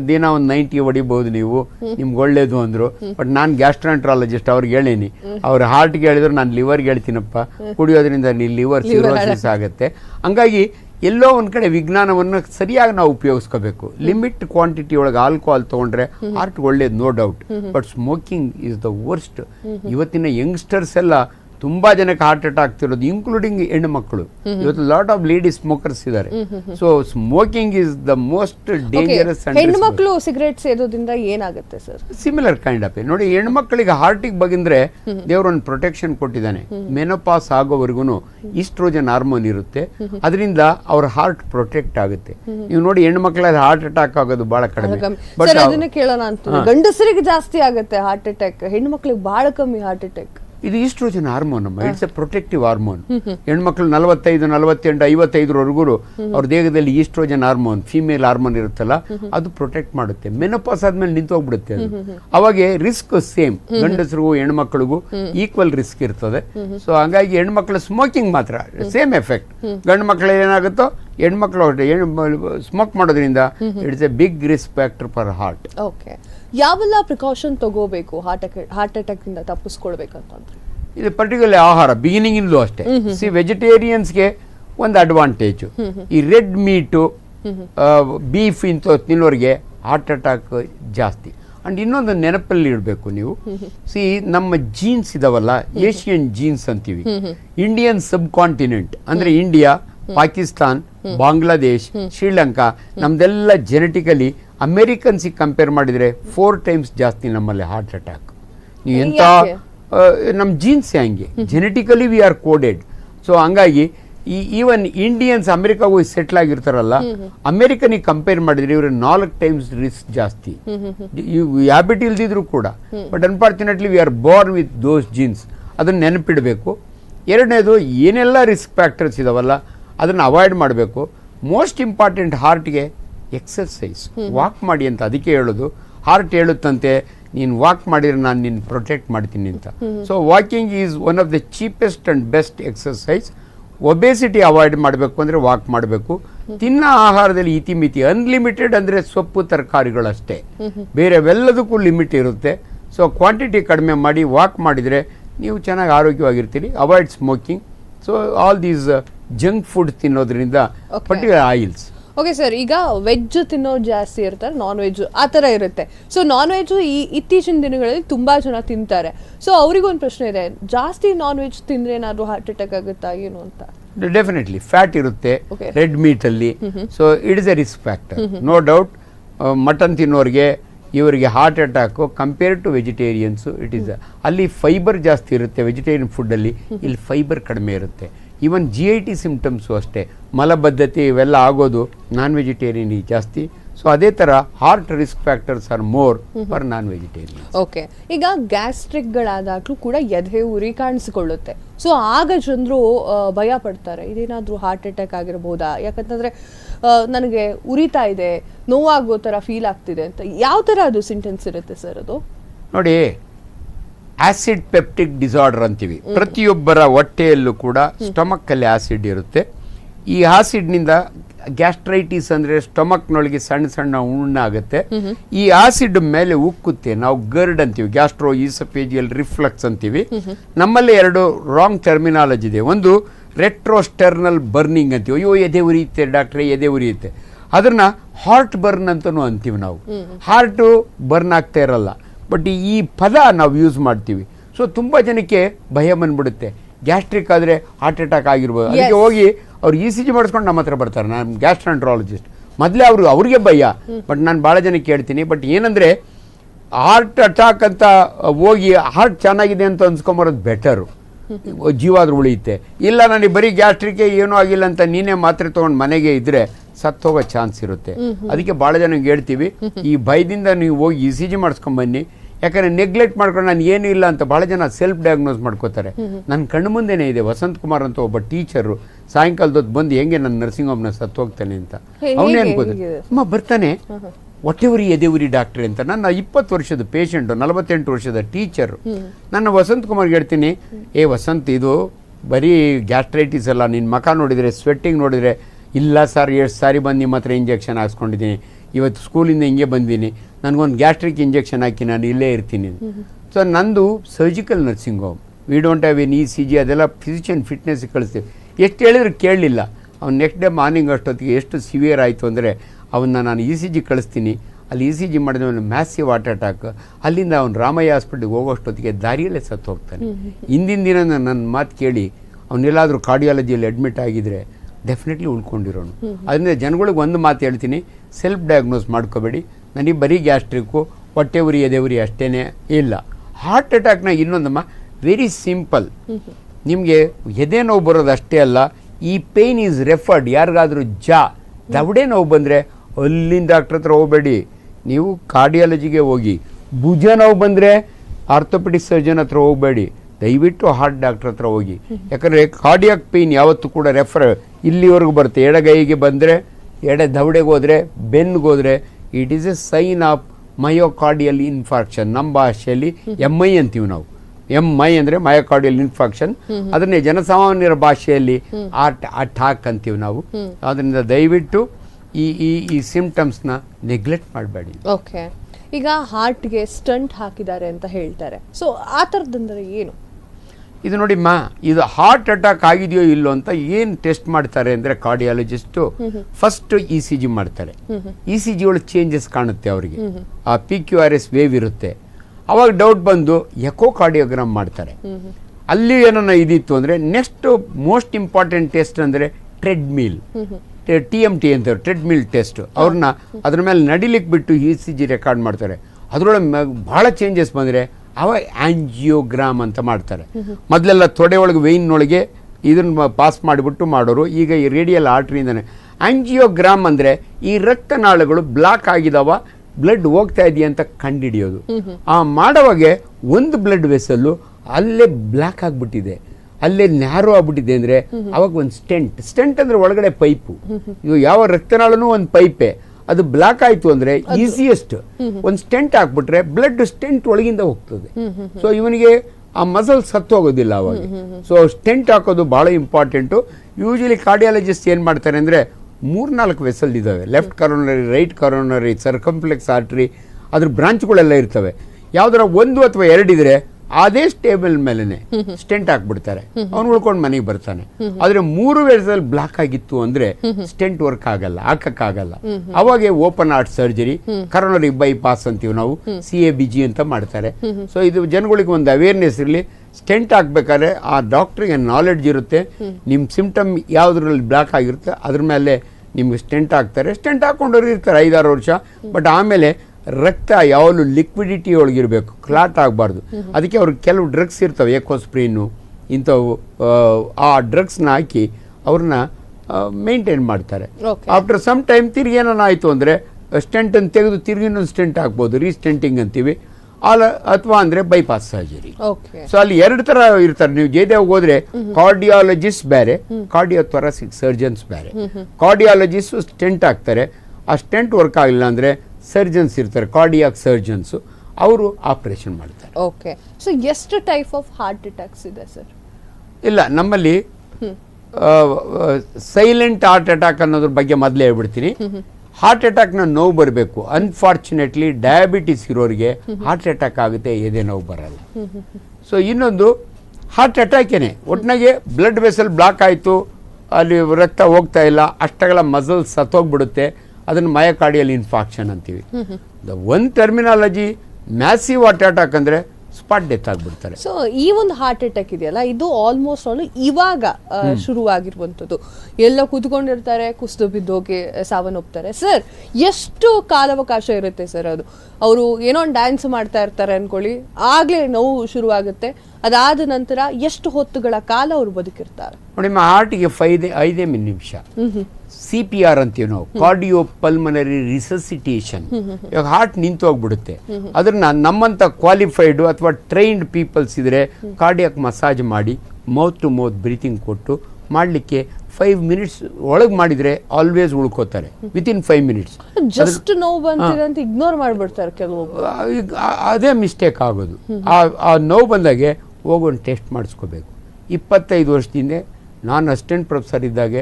ದಿನ ಒಂದು ನೈಂಟಿ ಹೊಡಿಬಹುದು ನೀವು. ನಿಮ್ಗೆ ಒಳ್ಳೇದು ಅಂದರು. ಬಟ್ ನಾನು ಗ್ಯಾಸ್ಟ್ರಾಂಟ್ರಾಲಜಿಸ್ಟ್ ಅವ್ರಿಗೆ ಹೇಳೀನಿ. ಅವ್ರ ಹಾರ್ಟ್ಗೆ ಹೇಳಿದ್ರು ನಾನು ಲಿವರ್ಗೆ ಹೇಳ್ತೀನಪ್ಪ. ಕುಡಿಯೋದ್ರಿಂದ ನೀ ಲಿವರ್ ಸಿರೋಸಿಸ್ ಆಗುತ್ತೆ. ಹಂಗಾಗಿ ಎಲ್ಲೋ ಒಂದು ಕಡೆ ವಿಜ್ಞಾನವನ್ನು ಸರಿಯಾಗಿ ನಾವು ಉಪಯೋಗಿಸ್ಕೋಬೇಕು. ಲಿಮಿಟ್ ಕ್ವಾಂಟಿಟಿ ಒಳಗೆ ಆಲ್ಕೋಹಾಲ್ ತೊಗೊಂಡ್ರೆ ಹಾರ್ಟ್ ಒಳ್ಳೇದು no doubt but smoking is the worst ಇವತ್ತಿನ ಯಂಗ್ಸ್ಟರ್ಸ್ ಎಲ್ಲ ತುಂಬಾ ಜನಕ್ಕೆ ಹಾರ್ಟ್ ಅಟ್ಯಾಕ್ ಆಗ್ತಿರೋದು ಇನ್ಕ್ಲೂಡಿಂಗ್ ಹೆಣ್ಣು ಮಕ್ಕಳು. ಇವತ್ತು ಲಾಟ್ ಆಫ್ ಲೇಡಿ ಸ್ಮೋಕರ್ಸ್ ಇದ್ದಾರೆ. So smoking is the most dangerous ಹೆಣ್ಮಕ್ಳು ಸಿಗರೇಟ್ ಸೇದೋದ್ರಿಂದ ಏನಾಗುತ್ತೆ ಸರ್ ಸಿಮಿಲರ್ ಕೈಂಡ್ ಆಫ್ ನೋಡಿ ಹೆಣ್ಮಕ್ಳಿಗೆ ಹಾರ್ಟಿಗೆ ಬಗ್ಗಿಂದ್ರೆ ದೇವ್ರ ಒಂದು ಪ್ರೊಟೆಕ್ಷನ್ ಕೊಟ್ಟಿದ್ದಾನೆ. ಮೆನೋಪಾಸ್ ಆಗೋವರೆಗೂ ಈಸ್ಟ್ರೋಜನ್ ಹಾರ್ಮೋನ್ ಇರುತ್ತೆ. ಅದರಿಂದ ಅವ್ರ ಹಾರ್ಟ್ ಪ್ರೊಟೆಕ್ಟ್ ಆಗುತ್ತೆ. ನೀವು ನೋಡಿ ಹೆಣ್ಮಕ್ಳಲ್ಲಿ ಹಾರ್ಟ್ ಅಟ್ಯಾಕ್ ಆಗೋದು ಬಹಳ ಕಡಿಮೆ. ಬಟ್ ಅದನ್ನೇ ಕೇಳೋಣ ಅಂತ. ಗಂಡಸರಿಗೆ ಜಾಸ್ತಿ ಆಗುತ್ತೆ ಹಾರ್ಟ್ ಅಟ್ಯಾಕ್ ಹೆಣ್ಮಕ್ಳಿಗೆ ಬಹಳ ಕಮ್ಮಿ ಹಾರ್ಟ್ ಅಟ್ಯಾಕ್ ಇದು ಈಸ್ಟ್ರೋಜನ್ ಹಾರ್ಮೋನ್ ಅಮ್ಮ ಇಟ್ಸ್ ಎ ಪ್ರೊಟೆಕ್ಟಿವ್ ಹಾರ್ಮೋನ್ ಹೆಣ್ಮಕ್ಳು ನಲವತ್ತೈದು ನಲವತ್ತೆಂಟು ಐವತ್ತೈದರವರೆಗೂ ಅವ್ರ ದೇಹದಲ್ಲಿ ಈಸ್ಟ್ರೋಜನ್ ಹಾರ್ಮೋನ್ ಫೀಮೇಲ್ ಹಾರ್ಮೋನ್ ಇರುತ್ತಲ್ಲ ಅದು ಪ್ರೊಟೆಕ್ಟ್ ಮಾಡುತ್ತೆ. ಮೆನೋಪಾಸ್ ಆದ್ಮೇಲೆ ನಿಂತು ಹೋಗ್ಬಿಡುತ್ತೆ ಅದು. ಅವಾಗ ರಿಸ್ಕ್ ಸೇಮ್ ಗಂಡಸರಿಗೂ ಹೆಣ್ಮಕ್ಳಿಗೂ ಈಕ್ವಲ್ ರಿಸ್ಕ್ ಇರ್ತದೆ. ಸೊ ಹಂಗಾಗಿ ಹೆಣ್ಮಕ್ಳು ಸ್ಮೋಕಿಂಗ್ ಮಾತ್ರ ಸೇಮ್ ಎಫೆಕ್ಟ್ ಗಂಡು ಮಕ್ಕಳು ಏನಾಗುತ್ತೋ ಹೆಣ್ಮಕ್ಳು ಸ್ಮೋಕ್ ಮಾಡೋದ್ರಿಂದ it's a big risk factor for heart okay ಯಾವೆಲ್ಲ ಪ್ರಿಕಾಷನ್ ತಗೋಬೇಕು ಹಾರ್ಟ್ ಅಟ್ಯಾಕ್ ಹಾರ್ಟ್ ಅಟ್ಯಾಕ್ ಇಂದ ತಪ್ಪಿಸ್ಕೊಳ್ಬೇಕಂತಂದ್ರೆ? ಇದು ಪರ್ಟಿಕ್ಯುಲರ್ ಆಹಾರ ಬಿಗಿನಿಂಗ್ ಇಂದಲೂ ಅಷ್ಟೇ. ಸಿ ವೆಜಿಟೇರಿಯನ್ಸ್ಗೆ ಒಂದು ಅಡ್ವಾಂಟೇಜ್ ಈ ರೆಡ್ ಮೀಟು ಬೀಫ್ ಇಂಥ ತಿನ್ನೋರಿಗೆ ಹಾರ್ಟ್ ಅಟ್ಯಾಕ್ ಜಾಸ್ತಿ. ಅಂಡ್ ಇನ್ನೊಂದು ನೆನಪಲ್ಲಿ ಇಡಬೇಕು ನೀವು. ಸಿ ನಮ್ಮ ಜೀನ್ಸ್ ಇದಾವಲ್ಲ ಏಷ್ಯನ್ ಜೀನ್ಸ್ ಅಂತೀವಿ. ಇಂಡಿಯನ್ ಸಬ್ ಕಾಂಟಿನೆಂಟ್ ಅಂದ್ರೆ ಇಂಡಿಯಾ ಪಾಕಿಸ್ತಾನ್ ಬಾಂಗ್ಲಾದೇಶ್ ಶ್ರೀಲಂಕಾ ನಮ್ದೆಲ್ಲ ಜೆನೆಟಿಕಲಿ ಅಮೆರಿಕನ್ಸಿಗೆ ಕಂಪೇರ್ ಮಾಡಿದರೆ ಫೋರ್ ಟೈಮ್ಸ್ ಜಾಸ್ತಿ ನಮ್ಮಲ್ಲಿ ಹಾರ್ಟ್ ಅಟ್ಯಾಕ್ ನೀವು ಎಂತ ನಮ್ಮ ಜೀನ್ಸ್ ಹಂಗೆ? Genetically we are coded so ಹಂಗಾಗಿ ಈ ಈವನ್ ಇಂಡಿಯನ್ಸ್ ಅಮೆರಿಕಾಗ ಹೋಗಿ ಸೆಟ್ಲ್ ಆಗಿರ್ತಾರಲ್ಲ ಅಮೆರಿಕನಿಗೆ ಕಂಪೇರ್ ಮಾಡಿದ್ರೆ ಇವರು ನಾಲ್ಕು ಟೈಮ್ಸ್ ರಿಸ್ಕ್ ಜಾಸ್ತಿ. ಹ್ಯಾಬಿಟ್ ಇಲ್ದಿದ್ರು ಕೂಡ but unfortunately we are born with those genes ಅದನ್ನ ನೆನಪಿಡಬೇಕು. ಎರಡನೇದು ಏನೆಲ್ಲ ರಿಸ್ಕ್ ಫ್ಯಾಕ್ಟರ್ಸ್ ಇದಾವಲ್ಲ ಅದನ್ನು ಅವಾಯ್ಡ್ ಮಾಡಬೇಕು. ಮೋಸ್ಟ್ ಇಂಪಾರ್ಟೆಂಟ್ ಹಾರ್ಟ್ಗೆ ಎಕ್ಸರ್ಸೈಸ್. ವಾಕ್ ಮಾಡಿ ಅಂತ ಅದಕ್ಕೆ ಹೇಳೋದು ಹಾರ್ಟ್ ಹೇಳುತ್ತಂತೆ ನೀನು ವಾಕ್ ಮಾಡಿದ್ರೆ ನಾನು ನಿನ್ನ ಪ್ರೊಟೆಕ್ಟ್ ಮಾಡ್ತೀನಿ ಅಂತ. So walking is one of the cheapest and best exercise obesity avoid ಮಾಡಬೇಕು ಅಂದರೆ ವಾಕ್ ಮಾಡಬೇಕು. ತಿನ್ನ ಆಹಾರದಲ್ಲಿ ಇತಿಮಿತಿ ಅನ್ಲಿಮಿಟೆಡ್ ಅಂದರೆ ಸೊಪ್ಪು ತರಕಾರಿಗಳಷ್ಟೇ. ಬೇರೆವೆಲ್ಲದಕ್ಕೂ ಲಿಮಿಟ್ ಇರುತ್ತೆ. ಸೊ ಕ್ವಾಂಟಿಟಿ ಕಡಿಮೆ ಮಾಡಿ ವಾಕ್ ಮಾಡಿದರೆ ನೀವು ಚೆನ್ನಾಗಿ ಆರೋಗ್ಯವಾಗಿರ್ತೀರಿ. Avoid smoking so all these junk food ತಿನ್ನೋದ್ರಿಂದ. ಪರ್ಟಿಕ್ಯುಲರ್ ಆಯಿಲ್ಸ್ ಓಕೆ ಸರ್ ಈಗ ವೆಜ್ ತಿನ್ನೋರು ಜಾಸ್ತಿ ಇರ್ತಾರೆ ನಾನ್ ವೆಜ್ ಆ ಥರ ಇರುತ್ತೆ. ಸೊ ನಾನ್ ವೆಜ್ ಈ ಇತ್ತೀಚಿನ ದಿನಗಳಲ್ಲಿ ತುಂಬ ಜನ ತಿಂತಾರೆ. ಸೊ ಅವರಿಗೊಂದು ಪ್ರಶ್ನೆ ಇದೆ ಜಾಸ್ತಿ ನಾನ್ ವೆಜ್ ತಿಂದರೆ ಏನಾದರೂ ಹಾರ್ಟ್ ಅಟ್ಯಾಕ್ ಆಗುತ್ತಾ ಏನು ಅಂತ? ಡೆಫಿನೆಟ್ಲಿ ಫ್ಯಾಟ್ ಇರುತ್ತೆ red red ಮೀಟಲ್ಲಿ so it is a risk factor no doubt mutton ತಿನ್ನೋರಿಗೆ ಇವರಿಗೆ heart attack compare to vegetarians it is ಅಲ್ಲಿ ಫೈಬರ್ ಜಾಸ್ತಿ ಇರುತ್ತೆ ವೆಜಿಟೇರಿಯನ್ ಫುಡ್ಡಲ್ಲಿ ಇಲ್ಲಿ ಫೈಬರ್ ಕಡಿಮೆ ಇರುತ್ತೆ. Even G I T symptoms ಅಷ್ಟೇ ಮಲಬದ್ಧತೆ ಇವೆಲ್ಲ ಆಗೋದು ನಾನ್ ವೆಜಿಟೇರಿಯನ್ ಜಾಸ್ತಿ ಸೊ ಅದೇ ಥರ heart risk factors are more for non vegetarian okay ಈಗ ಗ್ಯಾಸ್ಟ್ರಿಕ್ಗಳಾದಾಗಲೂ ಕೂಡ ಎದೆ ಉರಿ ಕಾಣಿಸಿಕೊಳ್ಳುತ್ತೆ ಸೊ ಆಗ ಜನರು ಭಯ ಪಡ್ತಾರೆ ಇದೇನಾದ್ರೂ ಹಾರ್ಟ್ ಅಟ್ಯಾಕ್ ಆಗಿರ್ಬೋದಾ ಯಾಕಂತಂದರೆ ನನಗೆ ಉರಿತಾ ಇದೆ ನೋವಾಗೋ ಥರ ಫೀಲ್ ಆಗ್ತಿದೆ ಅಂತ ಯಾವ ಥರ ಅದು ಸಿಂಟೆನ್ಸ್ ಇರುತ್ತೆ ಸರ್ ಅದು ನೋಡಿ ಆಸಿಡ್ ಪೆಪ್ಟಿಕ್ ಡಿಸಾರ್ಡರ್ ಅಂತೀವಿ. ಪ್ರತಿಯೊಬ್ಬರ ಹೊಟ್ಟೆಯಲ್ಲೂ ಕೂಡ ಸ್ಟೊಮಕ್ಕಲ್ಲಿ ಆಸಿಡ್ ಇರುತ್ತೆ. ಈ ಆಸಿಡ್ನಿಂದ ಗ್ಯಾಸ್ಟ್ರೈಟಿಸ್ ಅಂದ್ರೆ ಸ್ಟಮಕ್ನೊಳಗೆ ಸಣ್ಣ ಸಣ್ಣ ಉಣ್ಣ ಆಗುತ್ತೆ ಈ ಆಸಿಡ್ ಮೇಲೆ ಉಕ್ಕುತ್ತೆ. ನಾವು ಗರ್ಡ್ ಅಂತೀವಿ ಗ್ಯಾಸ್ಟ್ರೋ ಈಸಪೇಜಿಯಲ್ ರಿಫ್ಲಕ್ಸ್ ಅಂತೀವಿ. ನಮ್ಮಲ್ಲಿ ಎರಡು ರಾಂಗ್ ಟರ್ಮಿನಾಲಜಿ ಇದೆ. ಒಂದು ರೆಟ್ರೋಸ್ಟರ್ನಲ್ ಬರ್ನಿಂಗ್ ಅಂತೀವಿ. ಅಯ್ಯೋ ಎದೆ ಉರಿಯುತ್ತೆ ಡಾಕ್ಟ್ರೆ ಎದೆ ಉರಿಯುತ್ತೆ. ಅದನ್ನ ಹಾರ್ಟ್ ಬರ್ನ್ ಅಂತಲೂ ಅಂತೀವಿ ನಾವು. ಹಾರ್ಟು ಬರ್ನ್ ಆಗ್ತಾ ಇರಲ್ಲ. ಬಟ್ ಈ ಪದ ನಾವು ಯೂಸ್ ಮಾಡ್ತೀವಿ. ಸೊ ತುಂಬ ಜನಕ್ಕೆ ಭಯ ಬಂದ್ಬಿಡುತ್ತೆ. ಗ್ಯಾಸ್ಟ್ರಿಕ್ ಆದರೆ ಹಾರ್ಟ್ ಅಟ್ಯಾಕ್ ಆಗಿರ್ಬೋದು. ಅದಕ್ಕೆ ಹೋಗಿ ಅವ್ರು ಇ ಸಿ ಜಿ ಮಾಡಿಸ್ಕೊಂಡು ನಮ್ಮ ಹತ್ರ ಬರ್ತಾರೆ. ನಾನು ಗ್ಯಾಸ್ಟ್ರಾಂಟ್ರಾಲಜಿಸ್ಟ್ ಮೊದಲೇ ಅವರು ಅವ್ರಿಗೆ ಭಯ. ಬಟ್ ನಾನು ಭಾಳ ಜನಕ್ಕೆ ಹೇಳ್ತೀನಿ ಬಟ್ ಏನಂದರೆ ಹಾರ್ಟ್ ಅಟ್ಯಾಕ್ ಅಂತ ಹೋಗಿ ಹಾರ್ಟ್ ಚೆನ್ನಾಗಿದೆ ಅಂತ ಅನ್ಸ್ಕೊಂಬರೋದು ಬೆಟರು ಜೀವಾದ್ರೂ ಉಳಿಯುತ್ತೆ. ಇಲ್ಲ ನನಗೆ ಬರೀ ಗ್ಯಾಸ್ಟ್ರಿಕ್ಕೆ ಏನೂ ಆಗಿಲ್ಲ ಅಂತ ನೀನೇ ಮಾತ್ರೆ ತೊಗೊಂಡು ಮನೆಗೆ ಇದ್ರೆ ಸತ್ತೋಗೋ ಚಾನ್ಸ್ ಇರುತ್ತೆ. ಅದಕ್ಕೆ ಭಾಳ ಜನ ಹೇಳ್ತೀವಿ ಈ ಭಯದಿಂದ ನೀವು ಹೋಗಿ ಇ ಸಿ ಜಿ ಮಾಡಿಸ್ಕೊಂಬನ್ನಿ ಯಾಕಂದ್ರೆ ನೆಗ್ಲೆಕ್ಟ್ ಮಾಡ್ಕೊಂಡು ನಾನು ಏನೂ ಇಲ್ಲ ಅಂತ ಭಾಳ ಜನ ಸೆಲ್ಫ್ ಡಯಾಗ್ನೋಸ್ ಮಾಡ್ಕೋತಾರೆ ನನ್ನ ಕಣ್ಣು ಮುಂದೆನೇ ಇದೆ. ವಸಂತ್ ಕುಮಾರ್ ಅಂತ ಒಬ್ಬ ಟೀಚರು ಸಾಯಂಕಾಲದೊತ್ತು ಬಂದು ಹೆಂಗೆ ನನ್ನ ನರ್ಸಿಂಗ್ ಹೋಮ್ನ ಸತ್ತು ಹೋಗ್ತಾನೆ ಅಂತ. ಅವನೇ ಅನ್ಕೋದು ಅಮ್ಮ ಬರ್ತಾನೆ. ಹೊಟ್ಟೆ ಉರಿ ಎದೆ ಉರಿ ಡಾಕ್ಟ್ರೆ ಅಂತ. ನನ್ನ ಇಪ್ಪತ್ತು ವರ್ಷದ ಪೇಷಂಟು ನಲವತ್ತೆಂಟು ವರ್ಷದ ಟೀಚರು ನನ್ನ ವಸಂತ್ ಕುಮಾರ್ಗೆ ಹೇಳ್ತೀನಿ ಏ ವಸಂತ್ ಇದು ಬರೀ ಗ್ಯಾಸ್ಟ್ರೈಟಿಸ್ ಅಲ್ಲ ನಿನ್ನ ಮಖ ನೋಡಿದರೆ ಸ್ವೆಟ್ಟಿಂಗ್ ನೋಡಿದರೆ ಇಲ್ಲ ಸರ್ ಎಷ್ಟು ಸಾರಿ ಬಂದು ನಿಮ್ಮ ಹತ್ರ ಇಂಜೆಕ್ಷನ್ ಹಾಕ್ಸ್ಕೊಂಡಿದ್ದೀನಿ. ಇವತ್ತು ಸ್ಕೂಲಿಂದ ಹಿಂಗೆ ಬಂದೀನಿ. ನನಗೊಂದು ಗ್ಯಾಸ್ಟ್ರಿಕ್ ಇಂಜೆಕ್ಷನ್ ಹಾಕಿ ನಾನು ಇಲ್ಲೇ ಇರ್ತೀನಿ. ಸೊ ನಂದು surgical nursing home we don't have an E C G ಅದೆಲ್ಲ ಫಿಸಿಷಿಯನ್ ಫಿಟ್ನೆಸ್ ಕಳಿಸ್ತೀವಿ. ಎಷ್ಟು ಹೇಳಿದ್ರು ಕೇಳಲಿಲ್ಲ. ಅವ್ನು ನೆಕ್ಸ್ಟ್ ಡೇ ಮಾರ್ನಿಂಗ್ ಅಷ್ಟೊತ್ತಿಗೆ ಎಷ್ಟು ಸಿವಿಯರ್ ಆಯಿತು ಅಂದರೆ ಅವನ್ನ ನಾನು ಇ ಸಿ ಜಿ ಕಳಿಸ್ತೀನಿ. ಅಲ್ಲಿ ಇ ಸಿ ಜಿ ಮಾಡಿದ ಮೇಲೆ ಮ್ಯಾಸಿವ್ ಹಾರ್ಟ್ ಅಟ್ಯಾಕ್ ಅಲ್ಲಿಂದ ಅವ್ನು ರಾಮಯ್ಯ ಹಾಸ್ಪಿಟ್ಲಿಗೆ ಹೋಗೋಷ್ಟೊತ್ತಿಗೆ ದಾರಿಯಲ್ಲೇ ಸತ್ತು ಹೋಗ್ತಾನೆ ಹಿಂದಿನ ದಿನ ನನ್ನ ಮಾತು ಕೇಳಿ ಅವನೆಲ್ಲಾದರೂ ಕಾರ್ಡಿಯಾಲಜಿಯಲ್ಲಿ ಅಡ್ಮಿಟ್ ಆಗಿದ್ರೆ ಡೆಫಿನೆಟ್ಲಿ ಉಳ್ಕೊಂಡಿರೋನು. ಅದರಿಂದ ಜನಗಳಿಗೆ ಒಂದು ಮಾತು ಹೇಳ್ತೀನಿ. ಸೆಲ್ಫ್ ಡಯಾಗ್ನೋಸ್ ಮಾಡ್ಕೋಬೇಡಿ. ನನಗೆ ಬರೀ ಗ್ಯಾಸ್ಟ್ರಿಕ್ಕು ಹೊಟ್ಟೆ ಉರಿ ಎದೆ ಉರಿ ಅಷ್ಟೇ ಇಲ್ಲ ಹಾರ್ಟ್ ಅಟ್ಯಾಕ್ನ ಇನ್ನೊಂದಮ್ಮ ವೆರಿ ಸಿಂಪಲ್ ನಿಮಗೆ ಎದೆ ನೋವು ಬರೋದು ಅಷ್ಟೇ ಅಲ್ಲ ಈ ಪೇನ್ ಈಸ್ ರೆಫರ್ಡ್ ಯಾರಿಗಾದರೂ ಜಾ ದವಡೆ ನೋವು ಬಂದರೆ ಅಲ್ಲಿಂದ ಡಾಕ್ಟ್ರ್ ಹತ್ರ ಹೋಗಬೇಡಿ. ನೀವು ಕಾರ್ಡಿಯಾಲಜಿಗೆ ಹೋಗಿ. ಭುಜ ನೋವು ಬಂದರೆ ಆರ್ಥೋಪೆಡಿಕ್ ಸರ್ಜನ್ ಹತ್ರ ಹೋಗಬೇಡಿ. ದಯವಿಟ್ಟು ಹಾರ್ಟ್ ಡಾಕ್ಟರ್ ಹತ್ರ ಹೋಗಿ. ಯಾಕಂದರೆ ಕಾರ್ಡಿಯಾಕ್ ಪೇಯ್ನ್ ಯಾವತ್ತೂ ಕೂಡ ರೆಫರ್ ಇಲ್ಲಿವರೆಗೂ ಬರುತ್ತೆ. ಎಡಗೈಗೆ ಬಂದರೆ, ಎಡ ದವಡೆಗೆ ಹೋದರೆ ಬೆನ್ನಿಗೆ ಹೋದರೆ it is a sign of myocardial infarction ನಮ್ಮ ಭಾಷೆಯಲ್ಲಿ ಎಂ ಐ ಅಂತೀವಿ ನಾವು. ಎಂ ಐ ಅಂದರೆ ಮಯೋಕಾರ್ಡಿಯಲ್ ಇನ್ಫಾಕ್ಷನ್ ಅದನ್ನೇ ಜನಸಾಮಾನ್ಯರ ಭಾಷೆಯಲ್ಲಿ ಆಟ್ ಅಟ್ಯಾಕ್ ಅಂತೀವಿ ನಾವು. ಅದರಿಂದ ದಯವಿಟ್ಟು ಈ ಈ ಈ ಸಿಂಪ್ಟಮ್ಸ್ನ ನೆಗ್ಲೆಕ್ಟ್ ಮಾಡಬೇಡಿ. ಓಕೆ ಈಗ ಹಾರ್ಟ್ಗೆ ಸ್ಟಂಟ್ ಹಾಕಿದ್ದಾರೆ ಅಂತ ಹೇಳ್ತಾರೆ. ಸೊ ಆ ಥರದ್ದಂದರೆ ಏನು? ಇದು ನೋಡಿ ಮಾ, ಇದು ಹಾರ್ಟ್ ಅಟ್ಯಾಕ್ ಆಗಿದೆಯೋ ಇಲ್ಲೋ ಅಂತ ಏನು ಟೆಸ್ಟ್ ಮಾಡ್ತಾರೆ ಅಂದರೆ cardiologist first E C G ಮಾಡ್ತಾರೆ. ಇ ಸಿ ಜಿ ಒಳಗೆ ಚೇಂಜಸ್ ಕಾಣುತ್ತೆ ಅವರಿಗೆ. ಆ P Q R S wave ಇರುತ್ತೆ. ಅವಾಗ ಡೌಟ್ ಬಂದು ಎಕೋ ಕಾರ್ಡಿಯೋಗ್ರಾಮ್ ಮಾಡ್ತಾರೆ. ಅಲ್ಲಿ ಏನನ್ನ ಇದಿತ್ತು ಅಂದರೆ ನೆಕ್ಸ್ಟ್ ಮೋಸ್ಟ್ ಇಂಪಾರ್ಟೆಂಟ್ ಟೆಸ್ಟ್ ಅಂದರೆ ಟ್ರೆಡ್ಮಿಲ್ ಟಿ ಎಂ ಟಿ ಅಂತ ಟ್ರೆಡ್ಮಿಲ್ ಟೆಸ್ಟ್ ಅವ್ರನ್ನ ಅದ್ರ ಮೇಲೆ ನಡಿಲಿಕ್ಕೆ ಬಿಟ್ಟು ಇ ಸಿ ಜಿ ರೆಕಾರ್ಡ್ ಮಾಡ್ತಾರೆ. ಅದರೊಳಗೆ ಭಾಳ ಚೇಂಜಸ್ ಬಂದರೆ ಅವಾಗ ಆಂಜಿಯೋಗ್ರಾಮ್ ಅಂತ ಮಾಡ್ತಾರೆ. ಮೊದಲೆಲ್ಲ ತೊಡೆ ಒಳಗೆ ವೆಯ್ನ್ನೊಳಗೆ ಇದನ್ನು ಪಾಸ್ ಮಾಡಿಬಿಟ್ಟು ಮಾಡೋರು. ಈಗ ಈ ರೇಡಿಯಲ್ ಆರ್ಟ್ರಿಯಿಂದನೇ ಆಂಜಿಯೋಗ್ರಾಮ್ ಅಂದರೆ ಈ ರಕ್ತನಾಳಗಳು ಬ್ಲಾಕ್ ಆಗಿದಾವ ಬ್ಲಡ್ ಹೋಗ್ತಾ ಇದೆಯಾ ಅಂತ ಕಂಡುಹಿಡಿಯೋದು ಆ ಮಾಡೋವಾಗೆ ಒಂದು ಬ್ಲಡ್ ವೆಸಲ್ಲು ಅಲ್ಲೇ ಬ್ಲ್ಯಾಕ್ ಆಗಿಬಿಟ್ಟಿದೆ. ಅಲ್ಲೇ ನ್ಯಾರೋ ಆಗ್ಬಿಟ್ಟಿದೆ ಅಂದರೆ ಅವಾಗ ಒಂದು ಸ್ಟೆಂಟ್ ಸ್ಟೆಂಟ್ ಅಂದರೆ ಒಳಗಡೆ ಪೈಪು ಇದು ಯಾವ ರಕ್ತನಾಳನೂ ಒಂದು ಪೈಪೇ ಅದು ಬ್ಲಾಕ್ ಆಯಿತು ಅಂದರೆ ಈಸಿಯೆಸ್ಟ್ ಒಂದು ಸ್ಟೆಂಟ್ ಹಾಕ್ಬಿಟ್ರೆ ಬ್ಲಡ್ ಸ್ಟೆಂಟ್ ಒಳಗಿಂದ ಹೋಗ್ತದೆ. ಸೊ ಇವನಿಗೆ ಆ ಮಸಲ್ ಸತ್ತು ಹೋಗೋದಿಲ್ಲ ಅವಾಗ. ಸೊ ಸ್ಟೆಂಟ್ ಹಾಕೋದು ಭಾಳ ಇಂಪಾರ್ಟೆಂಟು ಯೂಶಲಿ ಕಾರ್ಡಿಯಾಲಜಿಸ್ಟ್ ಏನು ಮಾಡ್ತಾರೆ ಅಂದರೆ ಮೂರ್ನಾಲ್ಕು ವೆಸಲ್ ಇದ್ದಾವೆ. Left coronary right coronary circumflex artery ಅದ್ರ ಬ್ರಾಂಚ್ಗಳೆಲ್ಲ ಇರ್ತವೆ. ಯಾವ್ದಾರ ಒಂದು ಅಥವಾ ಎರಡಿದ್ರೆ ಅದೇ ಸ್ಟೇಬಲ್ ಮೇಲೆನೆ ಸ್ಟೆಂಟ್ ಹಾಕ್ಬಿಡ್ತಾರೆ. ಅವ್ನು ಉಳ್ಕೊಂಡು ಮನೆಗೆ ಬರ್ತಾನೆ. ಆದ್ರೆ ಮೂರು ವರ್ಷದಲ್ಲಿ ಬ್ಲಾಕ್ ಆಗಿತ್ತು ಅಂದ್ರೆ ಸ್ಟೆಂಟ್ ವರ್ಕ್ ಆಗಲ್ಲ ಹಾಕಕ್ಕಾಗಲ್ಲ. ಅವಾಗ open heart surgery coronary bypass ಅಂತೀವಿ ನಾವು ಸಿ ಎ ಬಿ ಜಿ ಅಂತ ಮಾಡ್ತಾರೆ. ಸೊ ಇದು ಜನಗಳಿಗೆ ಒಂದು ಅವೇರ್ನೆಸ್ ಇರಲಿ. ಸ್ಟೆಂಟ್ ಹಾಕ್ಬೇಕಾದ್ರೆ ಆ ಡಾಕ್ಟ್ರಿಗೆ ನಾಲೆಡ್ಜ್ ಇರುತ್ತೆ. ನಿಮ್ಮ ಸಿಂಪ್ಟಮ್ ಯಾವ್ದ್ರಲ್ಲಿ ಬ್ಲಾಕ್ ಆಗಿರುತ್ತೆ ಅದ್ರ ಮೇಲೆ ನಿಮ್ಗೆ ಸ್ಟೆಂಟ್ ಹಾಕ್ತಾರೆ. ಸ್ಟೆಂಟ್ ಹಾಕೊಂಡವ್ರು ಇರ್ತಾರೆ ಐದಾರು ವರ್ಷ. ಬಟ್ ಆಮೇಲೆ ರಕ್ತ ಯಾವಾಗಲೂ ಲಿಕ್ವಿಡಿಟಿ ಒಳಗಿರಬೇಕು. ಕ್ಲಾಟ್ ಆಗಬಾರ್ದು. ಅದಕ್ಕೆ ಅವ್ರಿಗೆ ಕೆಲವು ಡ್ರಗ್ಸ್ ಇರ್ತವೆ ಏಕೋಸ್ಪ್ರೀನು ಇಂಥವು. ಆ, ಡ್ರಗ್ಸ್ನ ಹಾಕಿ ಅವ್ರನ್ನ ಮೇಂಟೈನ್ ಮಾಡ್ತಾರೆ. ಆಫ್ಟರ್ ಸಮ್ ಟೈಮ್ ತಿರ್ಗಿ ಏನಾನ ಆಯಿತು ಅಂದರೆ ಸ್ಟೆಂಟನ್ನು ತೆಗೆದು ತಿರ್ಗಿ ಇನ್ನೊಂದು ಸ್ಟೆಂಟ್ ಹಾಕ್ಬೋದು. ರೀಸ್ಟೆಂಟಿಂಗ್ ಅಂತೀವಿ. ಅಲ್ಲ ಅಥವಾ ಅಂದರೆ ಬೈಪಾಸ್ ಸರ್ಜರಿ ಸೊ ಅಲ್ಲಿ ಎರಡು ಥರ ಇರ್ತಾರೆ. ನೀವು ಜಯದೇವ್ಗೆ ಹೋದ್ರೆ ಕಾರ್ಡಿಯಾಲಜಿಸ್ಟ್ ಬೇರೆ ಕಾರ್ಡಿಯೋ ಥೊರಾಸಿಕ್ ಸರ್ಜನ್ಸ್ ಬೇರೆ. ಕಾರ್ಡಿಯಾಲಜಿಸ್ಟ್ ಸ್ಟೆಂಟ್ ಹಾಕ್ತಾರೆ. ಆ ಸ್ಟೆಂಟ್ ವರ್ಕ್ ಆಗಲಿಲ್ಲ ಅಂದ್ರೆ ಸರ್ಜನ್ಸ್ ಇರ್ತಾರೆ ಕಾರ್ಡಿಯಾಕ್ ಸರ್ಜನ್ಸು ಅವರು ಆಪರೇಷನ್ ಮಾಡ್ತಾರೆ. ಓಕೆ ಸೊ ಎಷ್ಟು ಟೈಪ್ ಆಫ್ ಹಾರ್ಟ್ ಅಟ್ಯಾಕ್ಸ್ ಇದೆ ಸರ್ ಇಲ್ಲ ನಮ್ಮಲ್ಲಿ ಸೈಲೆಂಟ್ ಹಾರ್ಟ್ ಅಟ್ಯಾಕ್ ಅನ್ನೋದ್ರ ಬಗ್ಗೆ ಮೊದಲೇ ಹೇಳ್ಬಿಡ್ತೀನಿ. ಹಾರ್ಟ್ ಅಟ್ಯಾಕ್ನ ನೋವು ಬರಬೇಕು. ಅನ್ಫಾರ್ಚುನೇಟ್ಲಿ ಡಯಾಬಿಟಿಸ್ ಇರೋರಿಗೆ ಹಾರ್ಟ್ ಅಟ್ಯಾಕ್ ಆಗುತ್ತೆ ಎದೆ ನೋವು ಬರಲ್ಲ. ಸೊ ಇನ್ನೊಂದು ಹಾರ್ಟ್ ಅಟ್ಯಾಕೇನೆ ಒಟ್ಟಿನಾಗೆ ಬ್ಲಡ್ ವೆಸಲ್ ಬ್ಲಾಕ್ ಆಯಿತು ಅಲ್ಲಿ ರಕ್ತ ಹೋಗ್ತಾ ಇಲ್ಲ ಅಷ್ಟಗಳ ಮಸಲ್ ಸತ್ತೋಗ್ಬಿಡುತ್ತೆ. ಅದನ್ನು ಮಯಕಾರ್ಡಿಯಲ್ ಇನ್ಫಾಕ್ಷನ್ ಅಂತೀವಿ. ದ ಒಂದು ಟರ್ಮಿನಾಲಜಿ ಮ್ಯಾಸಿವ್ ಹಾರ್ಟ್ ಅಟ್ಯಾಕ್ ಅಂದರೆ ಸ್ಪಾಟ್ ಡೆತ್ ಆಗಿಬಿಡ್ತಾರೆ. ಸೊ ಈ ಒಂದು ಹಾರ್ಟ್ ಅಟ್ಯಾಕ್ ಇದೆಯಲ್ಲ ಇದು ಆಲ್ಮೋಸ್ಟ್ ಆಲ್ ಇವಾಗ ಶುರುವಾಗಿರುವಂಥದ್ದು. ಎಲ್ಲ ಕೂತ್ಕೊಂಡಿರ್ತಾರೆ ಕುಸಿದು ಬಿದ್ದೋಗಿ ಸಾವನ್ನೊಪ್ತಾರೆ ಸರ್ ಎಷ್ಟು ಕಾಲಾವಕಾಶ ಇರುತ್ತೆ ಸರ್ ಅದು? ಅವರು ಏನೋ ಒಂದು ಡ್ಯಾನ್ಸ್ ಮಾಡ್ತಾ ಇರ್ತಾರೆ ಅನ್ಕೊಳ್ಳಿ ಆಗಲೇ ನೋವು ಶುರುವಾಗುತ್ತೆ. ಅದಾದ ನಂತರ ಎಷ್ಟು ಹೊತ್ತುಗಳ ಕಾಲ ಅವರು ಬದುಕಿರ್ತಾರೆ? ನೋಡಿ ನಿಮ್ಮ ಹಾರ್ಟಿಗೆ ಫೈದೆ ಐದೇ ನಿಮಿಷ. ನಿಮಿಷ ಸಿ ಪಿ ಆರ್ ಅಂತೀವಿ ನಾವು ಕಾರ್ಡಿಯೋ ಪಲ್ಮನರಿ ರಿಸಸಿಟೇಷನ್ ಇವಾಗ ಹಾರ್ಟ್ ನಿಂತು ಹೋಗ್ಬಿಡುತ್ತೆ. ಅದನ್ನ ನಮ್ಮಂತ ಕ್ವಾಲಿಫೈಡ್ ಅಥವಾ ಟ್ರೈನ್ಡ್ ಪೀಪಲ್ಸ್ ಇದ್ರೆ ಕಾರ್ಡಿಯಾಕ್ ಮಸಾಜ್ ಮಾಡಿ ಮೌತ್ ಟು ಮೌತ್ ಬ್ರೀತಿಂಗ್ ಕೊಟ್ಟು ಮಾಡಲಿಕ್ಕೆ ಫೈವ್ ಮಿನಿಟ್ಸ್ ಒಳಗೆ ಮಾಡಿದ್ರೆ ಆಲ್ವೇಸ್ ಉಳ್ಕೋತಾರೆ ವಿತಿನ್ ಫೈವ್ ಮಿನಿಟ್ಸ್ ಜಸ್ಟ್ ನೋವು ಬಂದಿದೆ ಅಂತ ಇಗ್ನೋರ್ ಮಾಡಿಬಿಡ್ತಾರೆ ಕೆಲವೊಬ್ಬರು ಅದೇ ಮಿಸ್ಟೇಕ್ ಆಗೋದು. ಆ ನೋವು ಬಂದಾಗೆ ಹೋಗೊಂಡು ಟೆಸ್ಟ್ ಮಾಡಿಸ್ಕೋಬೇಕು. ಇಪ್ಪತ್ತೈದು ವರ್ಷದಿಂದ ನಾನು ಅಸಿಸ್ಟೆಂಟ್ ಪ್ರೊಫೆಸರ್ ಇದ್ದಾಗೆ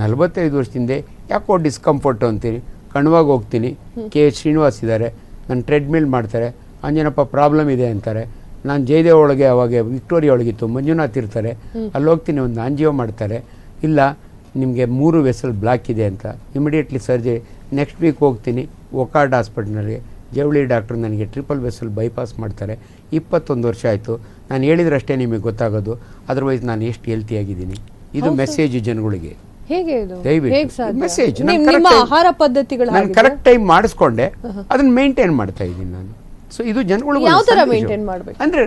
ನಲವತ್ತೈದು ವರ್ಷದಿಂದ ಯಾಕೋ ಡಿಸ್ಕಂಫರ್ಟ್ ಅಂತೀನಿ ಕಣ್ವಾಗ ಹೋಗ್ತೀನಿ. ಕೆ ಎಚ್ ಶ್ರೀನಿವಾಸ್ ಇದ್ದಾರೆ. ನಾನು ಟ್ರೆಡ್ಮಿಲ್ ಮಾಡ್ತಾರೆ. ಅಂಜನಪ್ಪ ಪ್ರಾಬ್ಲಮ್ ಇದೆ ಅಂತಾರೆ. ನಾನು ಜಯದೇವ ಒಳಗೆ ಅವಾಗ ವಿಕ್ಟೋರಿಯಾ ಒಳಗಿತ್ತು ಮಂಜುನಾಥ್ ಇರ್ತಾರೆ. ಅಲ್ಲಿ ಹೋಗ್ತೀನಿ. ಒಂದು ಆಂಜಿಯೋ ಮಾಡ್ತಾರೆ. ಇಲ್ಲ ನಿಮಗೆ ಮೂರು ವೆಸಲ್ ಬ್ಲಾಕ್ ಇದೆ ಅಂತ. ಇಮಿಡಿಯೇಟ್ಲಿ ಸರ್ಜರಿ ನೆಕ್ಸ್ಟ್ ವೀಕ್ ಹೋಗ್ತೀನಿ. ಒಕಾರ್ಡ್ ಹಾಸ್ಪಿಟ್ಲ್ನಲ್ಲಿ ಜವಳಿ ಡಾಕ್ಟ್ರು ನನಗೆ ಟ್ರಿಪಲ್ ವೆಸಲ್ ಬೈಪಾಸ್ ಮಾಡ್ತಾರೆ. ಇಪ್ಪತ್ತೊಂದು ವರ್ಷ ಆಯಿತು. ನಾನು ಹೇಳಿದ್ರಷ್ಟೇ ನಿಮಗೆ ಗೊತ್ತಾಗೋದು. ಅದರ್ವೈಸ್ ನಾನು ಎಷ್ಟು ಹೆಲ್ತಿಯಾಗಿದ್ದೀನಿ ಇದು ಮೆಸೇಜ್ ಜನಗಳಿಗೆ. ಹೇಗೆ ಇದು? ದಯವಿಟ್ಟು. ಮೆಸೇಜ್ ನಿಮ್- ನಿಮ್ಮ ಆಹಾರ ಪದ್ಧತಿಗಳು ನಾನು ಕರೆಕ್ಟ್ ಟೈಮ್ ಮಾಡಿಸ್ಕೊಂಡೆ. ಅದನ್ನ ಮೇಂಟೈನ್ ಮಾಡ್ತಾ ಇದ್ದೀನಿ ನಾನು. ಸೊ ಇದು ಜನಗಳಿಗೆ ಯಾವ ಸಂದೇಶ. maintain ಅಂದ್ರೆ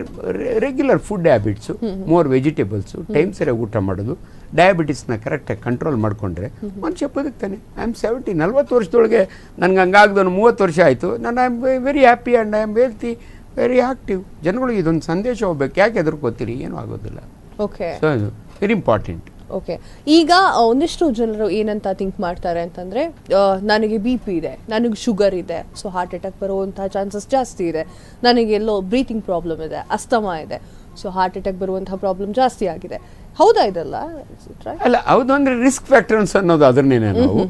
regular food habits more vegetables time ಸರಿಯಾಗಿ ಊಟ ಮಾಡೋದು ಡಯಾಬಿಟಿಸ್ನ ಕರೆಕ್ಟಾಗಿ ಕಂಟ್ರೋಲ್ ಮಾಡಿಕೊಂಡ್ರೆ ಮನುಷ್ಯ ಬದುಕ್ತಾನೆ. ಐ ಆಮ್ ಸೆವೆಂಟಿ ನಲ್ವತ್ತು ವರ್ಷದೊಳಗೆ ನನಗೆ ಹಂಗಾಗ್ದೊಂದು ಮೂವತ್ತು ವರ್ಷ ಆಯಿತು. ನಾನು I am very happy and I am wealthy very active ಜನಗಳಿಗೆ ಇದೊಂದು ಸಂದೇಶ ಹೋಗ್ಬೇಕು. ಯಾಕೆ ಎದುರ್ಕೋತೀರಿ ಏನೂ ಆಗೋದಿಲ್ಲ. Okay so very important okay ಈಗ ಒಂದಿಷ್ಟು ಜನರು ಏನಂತ ಥಿಂಕ್ ಮಾಡ್ತಾರೆ ಅಂತಂದರೆ ನನಗೆ ಬಿ ಪಿ ಇದೆ ನನಗೆ ಶುಗರ್ ಇದೆ ಸೊ ಹಾರ್ಟ್ ಅಟ್ಯಾಕ್ ಬರುವಂಥ ಚಾನ್ಸಸ್ ಜಾಸ್ತಿ ಇದೆ. ನನಗೆ ಎಲ್ಲೋ ಬ್ರೀತಿಂಗ್ ಪ್ರಾಬ್ಲಮ್ ಇದೆ ಅಸ್ತಮ ಇದೆ ಸೊ ಹಾರ್ಟ್ ಅಟ್ಯಾಕ್ ಬರುವಂಥ ಪ್ರಾಬ್ಲಮ್ ಜಾಸ್ತಿ ಆಗಿದೆ. ಹೌದಾ ಇದಲ್ಲ? ಅಲ್ಲ ಹೌದು ಅಂದರೆ ರಿಸ್ಕ್ ಫ್ಯಾಕ್ಟರ್ಸ್ ಅನ್ನೋದು ಅದನ್ನೇನೆ ನಾವು.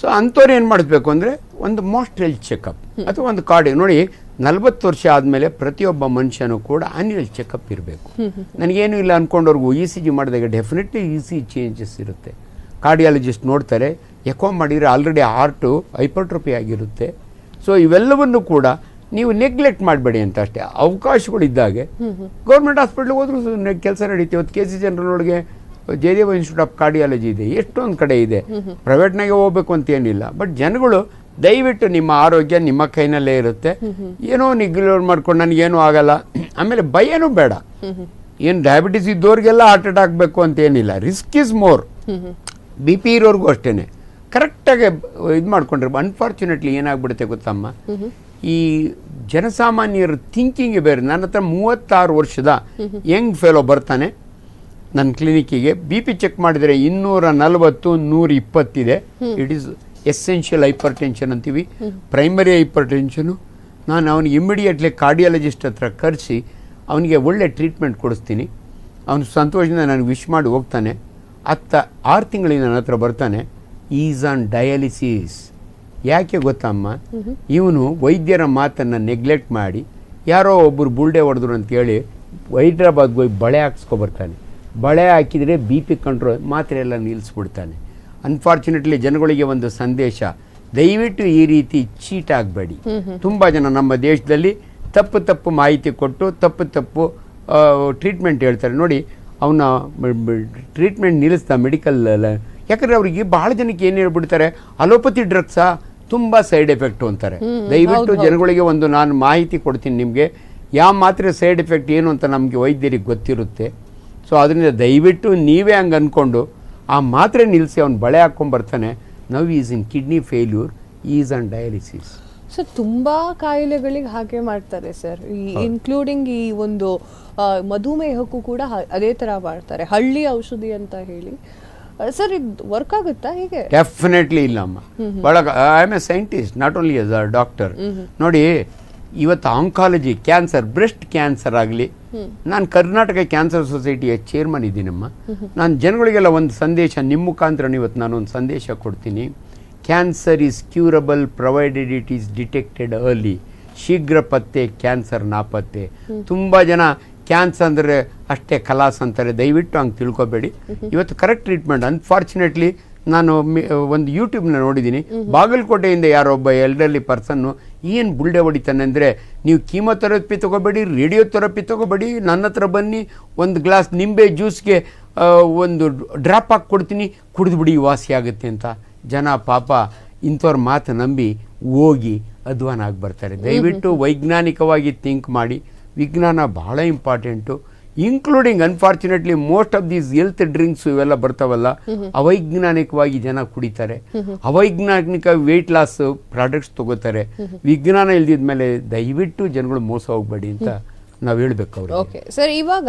ಸೊ ಅಂಥವ್ರು ಏನು ಮಾಡಬೇಕು ಅಂದರೆ ಒಂದು ಮೋಸ್ಟ್ ಹೆಲ್ತ್ ಚೆಕಪ್ ಅಥವಾ ಒಂದು ಕಾರ್ಡ್ ನೋಡಿ ನಲವತ್ತು ವರ್ಷ ಆದಮೇಲೆ ಪ್ರತಿಯೊಬ್ಬ ಮನುಷ್ಯನೂ ಕೂಡ ಆನ್ಯುವಲ್ ಚೆಕಪ್ ಇರಬೇಕು. ನನಗೇನು ಇಲ್ಲ ಅಂದ್ಕೊಂಡವ್ರಿಗೂ ಇ ಸಿ ಜಿ ಮಾಡಿದಾಗ ಡೆಫಿನೆಟ್ಲಿ ಇ ಸಿ ಚೇಂಜಸ್ ಇರುತ್ತೆ. ಕಾರ್ಡಿಯಾಲಜಿಸ್ಟ್ ನೋಡ್ತಾರೆ ಎಕೋ ಮಾಡಿದರೆ ಆಲ್ರೆಡಿ ಹಾರ್ಟು ಹೈಪರ್ಟ್ರೋಪಿ ಆಗಿರುತ್ತೆ. ಸೊ ಇವೆಲ್ಲವನ್ನು ಕೂಡ ನೀವು ನೆಗ್ಲೆಕ್ಟ್ ಮಾಡಬೇಡಿ ಅಂತ ಅಷ್ಟೇ. ಅವಕಾಶಗಳಿದ್ದಾಗೆ ಗೌರ್ಮೆಂಟ್ ಹಾಸ್ಪಿಟ್ಲಿಗೆ ಹೋದ್ರೂ ಕೆಲಸ ನಡೀತಿ. ಇವತ್ತು ಕೆ ಸಿ ಜನರಲ್ಗೆ ಜಯದೇವ ಇನ್ಸ್ಟಿಟ್ಯೂಟ್ ಆಫ್ ಕಾರ್ಡಿಯಾಲಜಿ ಇದೆ. ಎಷ್ಟೊಂದು ಕಡೆ ಇದೆ. ಪ್ರೈವೇಟ್ನಾಗೆ ಹೋಗ್ಬೇಕು ಅಂತ ಏನಿಲ್ಲ. ಬಟ್ ಜನಗಳು ದಯವಿಟ್ಟು ನಿಮ್ಮ ಆರೋಗ್ಯ ನಿಮ್ಮ ಕೈನಲ್ಲೇ ಇರುತ್ತೆ. ಏನೋ ನಿಗ್ಲೋರ್ ಮಾಡ್ಕೊಂಡು ನನಗೇನು ಆಗಲ್ಲ. ಆಮೇಲೆ ಭಯನೂ ಬೇಡ. ಏನು ಡಯಾಬಿಟಿಸ್ ಇದ್ದವ್ರಿಗೆಲ್ಲ ಹಾರ್ಟ್ ಅಟ್ಯಾಕ್ ಬೇಕು ಅಂತ ಏನಿಲ್ಲ risk is more B P ಇರೋರ್ಗೂ ಅಷ್ಟೇ ಕರೆಕ್ಟಾಗಿ ಇದು ಮಾಡ್ಕೊಂಡ್ರೆ ಅನ್ಫಾರ್ಚುನೇಟ್ಲಿ ಏನಾಗ್ಬಿಡುತ್ತೆ ಗೊತ್ತಮ್ಮ? ಈ ಜನಸಾಮಾನ್ಯರ ಥಿಂಕಿಂಗ್ ಬೇರೆ. ನನ್ನ ಹತ್ರ ಮೂವತ್ತಾರು ವರ್ಷದ ಯಂಗ್ ಫೆಲೋ ಬರ್ತಾನೆ. ನನ್ನ ಕ್ಲಿನಿಕ್ಕಿಗೆ ಬಿ ಪಿ ಚೆಕ್ ಮಾಡಿದರೆ ಇನ್ನೂರ ನಲವತ್ತು, ನೂರ ಇಪ್ಪತ್ತಿದೆ. It is essential hypertension ಅಂತೀವಿ. ಪ್ರೈಮರಿ ಹೈಪರ್ ಟೆನ್ಷನು ನಾನು ಅವನಿಗೆ ಇಮ್ಮಿಡಿಯೇಟ್ಲಿ ಕಾರ್ಡಿಯಾಲಜಿಸ್ಟ್ ಹತ್ರ ಕರೆಸಿ ಅವನಿಗೆ ಒಳ್ಳೆ ಟ್ರೀಟ್ಮೆಂಟ್ ಕೊಡಿಸ್ತೀನಿ. ಅವನು ಸಂತೋಷದಿಂದ ನನಗೆ ವಿಶ್ ಮಾಡಿ ಹೋಗ್ತಾನೆ. ಅತ್ತ ಆರು ತಿಂಗಳಿಗೆ ನನ್ನ ಹತ್ರ ಬರ್ತಾನೆ. ಈಸ್ ಆನ್ ಡಯಾಲಿಸಿಸ್ ಯಾಕೆ ಗೊತ್ತಮ್ಮ? ಇವನು ವೈದ್ಯರ ಮಾತನ್ನು ನೆಗ್ಲೆಕ್ಟ್ ಮಾಡಿ ಯಾರೋ ಒಬ್ಬರು ಬುಲ್ಡೆ ಹೊಡೆದ್ರು ಅಂತೇಳಿ ಹೈದ್ರಾಬಾದ್ಗೆ ಹೋಗಿ ಬಳೆ ಹಾಕ್ಸ್ಕೊಬರ್ತಾನೆ. ಬಳೆ ಹಾಕಿದರೆ ಬಿ ಪಿ ಕಂಟ್ರೋಲ್ ಮಾತ್ರೆ ಎಲ್ಲ ನಿಲ್ಲಿಸ್ಬಿಡ್ತಾನೆ ಅನ್ಫಾರ್ಚುನೇಟ್ಲಿ ಜನಗಳಿಗೆ ಒಂದು ಸಂದೇಶ ದಯವಿಟ್ಟು ಈ ರೀತಿ ಚೀಟ್ ಆಗಬೇಡಿ. ತುಂಬ ಜನ ನಮ್ಮ ದೇಶದಲ್ಲಿ ತಪ್ಪು ತಪ್ಪು ಮಾಹಿತಿ ಕೊಟ್ಟು ತಪ್ಪು ತಪ್ಪು ಟ್ರೀಟ್ಮೆಂಟ್ ಹೇಳ್ತಾರೆ. ನೋಡಿ ಅವನ ಟ್ರೀಟ್ಮೆಂಟ್ ನಿಲ್ಲಿಸ್ತಾ ಮೆಡಿಕಲ್ ಯಾಕಂದರೆ ಅವರಿಗೆ ಭಾಳ ಜನಕ್ಕೆ ಏನು ಹೇಳ್ಬಿಡ್ತಾರೆ? ಅಲೋಪತಿ ಡ್ರಗ್ಸಾ ತುಂಬ ಸೈಡ್ ಎಫೆಕ್ಟು ಅಂತಾರೆ. ದಯವಿಟ್ಟು ಜನಗಳಿಗೆ ಒಂದು ನಾನು ಮಾಹಿತಿ ಕೊಡ್ತೀನಿ ನಿಮಗೆ. ಯಾವ ಮಾತ್ರೆ ಸೈಡ್ ಎಫೆಕ್ಟ್ ಏನು ಅಂತ ನಮಗೆ ವೈದ್ಯರಿಗೆ ಗೊತ್ತಿರುತ್ತೆ. ಸೊ ಅದರಿಂದ ದಯವಿಟ್ಟು ನೀವೇ ಹಂಗೆ ಅಂದ್ಕೊಂಡು ಆ ಮಾತ್ರೆ ನಿಲ್ಲಿಸಿ ಅವ್ನು ಬಳೆ ಹಾಕ್ಕೊಂಬರ್ತಾನೆ now is in kidney failure is on dialysis sir ತುಂಬ ಕಾಯಿಲೆಗಳಿಗೆ ಹಾಗೆ ಮಾಡ್ತಾರೆ ಸರ್ ಈ ಇನ್ಕ್ಲೂಡಿಂಗ್ ಈ ಒಂದು ಮಧುಮೇಹಕ್ಕೂ ಕೂಡ ಅದೇ ಥರ ಮಾಡ್ತಾರೆ. ಹಳ್ಳಿ ಔಷಧಿ ಅಂತ ಹೇಳಿ. ಸರ್ ಇದು ವರ್ಕ್ ಆಗುತ್ತಾ ಹೀಗೆ? ಡೆಫಿನೆಟ್ಲಿ ಇಲ್ಲಮ್ಮ ಭಾಳ I am a scientist not only as a doctor ನೋಡಿ ಇವತ್ತು ಆಂಕಾಲಜಿ ಕ್ಯಾನ್ಸರ್ ಬ್ರೆಸ್ಟ್ ಕ್ಯಾನ್ಸರ್ ಆಗಲಿ, ನಾನು ಕರ್ನಾಟಕ ಕ್ಯಾನ್ಸರ್ ಸೊಸೈಟಿಯ ಚೇರ್ಮನ್ ಇದ್ದೀನಮ್ಮ. ನಾನು ಜನಗಳಿಗೆಲ್ಲ ಒಂದು ಸಂದೇಶ ನಿಮ್ಮ ಮುಖಾಂತರ ಇವತ್ತು ನಾನು ಒಂದು ಸಂದೇಶ ಕೊಡ್ತೀನಿ. Cancer is curable provided it is detected early ಶೀಘ್ರ ಪತ್ತೆ ಕ್ಯಾನ್ಸರ್ ನಾಪತ್ತೆ. ತುಂಬ ಜನ ಕ್ಯಾನ್ಸರ್ ಅಂದರೆ ಅಷ್ಟೇ ಕಲಾಸ್ ಅಂತಾರೆ. ದಯವಿಟ್ಟು ಹಂಗೆ ತಿಳ್ಕೊಬೇಡಿ. ಇವತ್ತು ಕರೆಕ್ಟ್ ಟ್ರೀಟ್ಮೆಂಟ್ ಅನ್ಫಾರ್ಚುನೇಟ್ಲಿ ನಾನು ಒಂದು ಯೂಟ್ಯೂಬ್ನ ನೋಡಿದ್ದೀನಿ. ಬಾಗಲಕೋಟೆಯಿಂದ ಯಾರೊಬ್ಬ ಎಲ್ಡರ್ಲಿ ಪರ್ಸನ್ನು ಏನು ಬುಲ್ಡೆ ಹೊಡಿತಾನೆ ಅಂದರೆ ನೀವು ಕೀಮೊಥೆರಪಿ ತೊಗೋಬೇಡಿ ರೇಡಿಯೋಥೆರಪಿ ತೊಗೋಬೇಡಿ ನನ್ನ ಹತ್ರ ಬನ್ನಿ ಒಂದು ಗ್ಲಾಸ್ ನಿಂಬೆ ಜ್ಯೂಸ್ಗೆ ಒಂದು ಡ್ರಾಪ್ ಹಾಕಿ ಕೊಡ್ತೀನಿ ಕುಡಿದ್ಬಿಡಿ ವಾಸಿ ಆಗುತ್ತೆ ಅಂತ. ಜನ ಪಾಪ ಇಂಥವ್ರ ಮಾತು ನಂಬಿ ಹೋಗಿ ಅಧ್ವಾನ ಆಗಿ ಬರ್ತಾರೆ ದಯವಿಟ್ಟು ವೈಜ್ಞಾನಿಕವಾಗಿ ಥಿಂಕ್ ಮಾಡಿ. ವಿಜ್ಞಾನ ಬಹಳ important including unfortunately most of these health drinks ಇವೆಲ್ಲ ಬರ್ತಾವಲ್ಲ, ಅವೈಜ್ಞಾನಿಕವಾಗಿ ಜನ ಕುಡಿತಾರೆ. ಅವೈಜ್ಞಾನಿಕ ವೆಯ್ಟ್ ಲಾಸ್ ಪ್ರಾಡಕ್ಟ್ಸ್ ತಗೋತಾರೆ. ವಿಜ್ಞಾನ ಇಲ್ದಿದ ಮೇಲೆ ದಯವಿಟ್ಟು ಜನಗಳು ಮೋಸ ಹೋಗ್ಬೇಡಿ ಅಂತ ನಾವು ಹೇಳ್ಬೇಕು ಅವ್ರು ಓಕೆ ಸರ್ ಇವಾಗ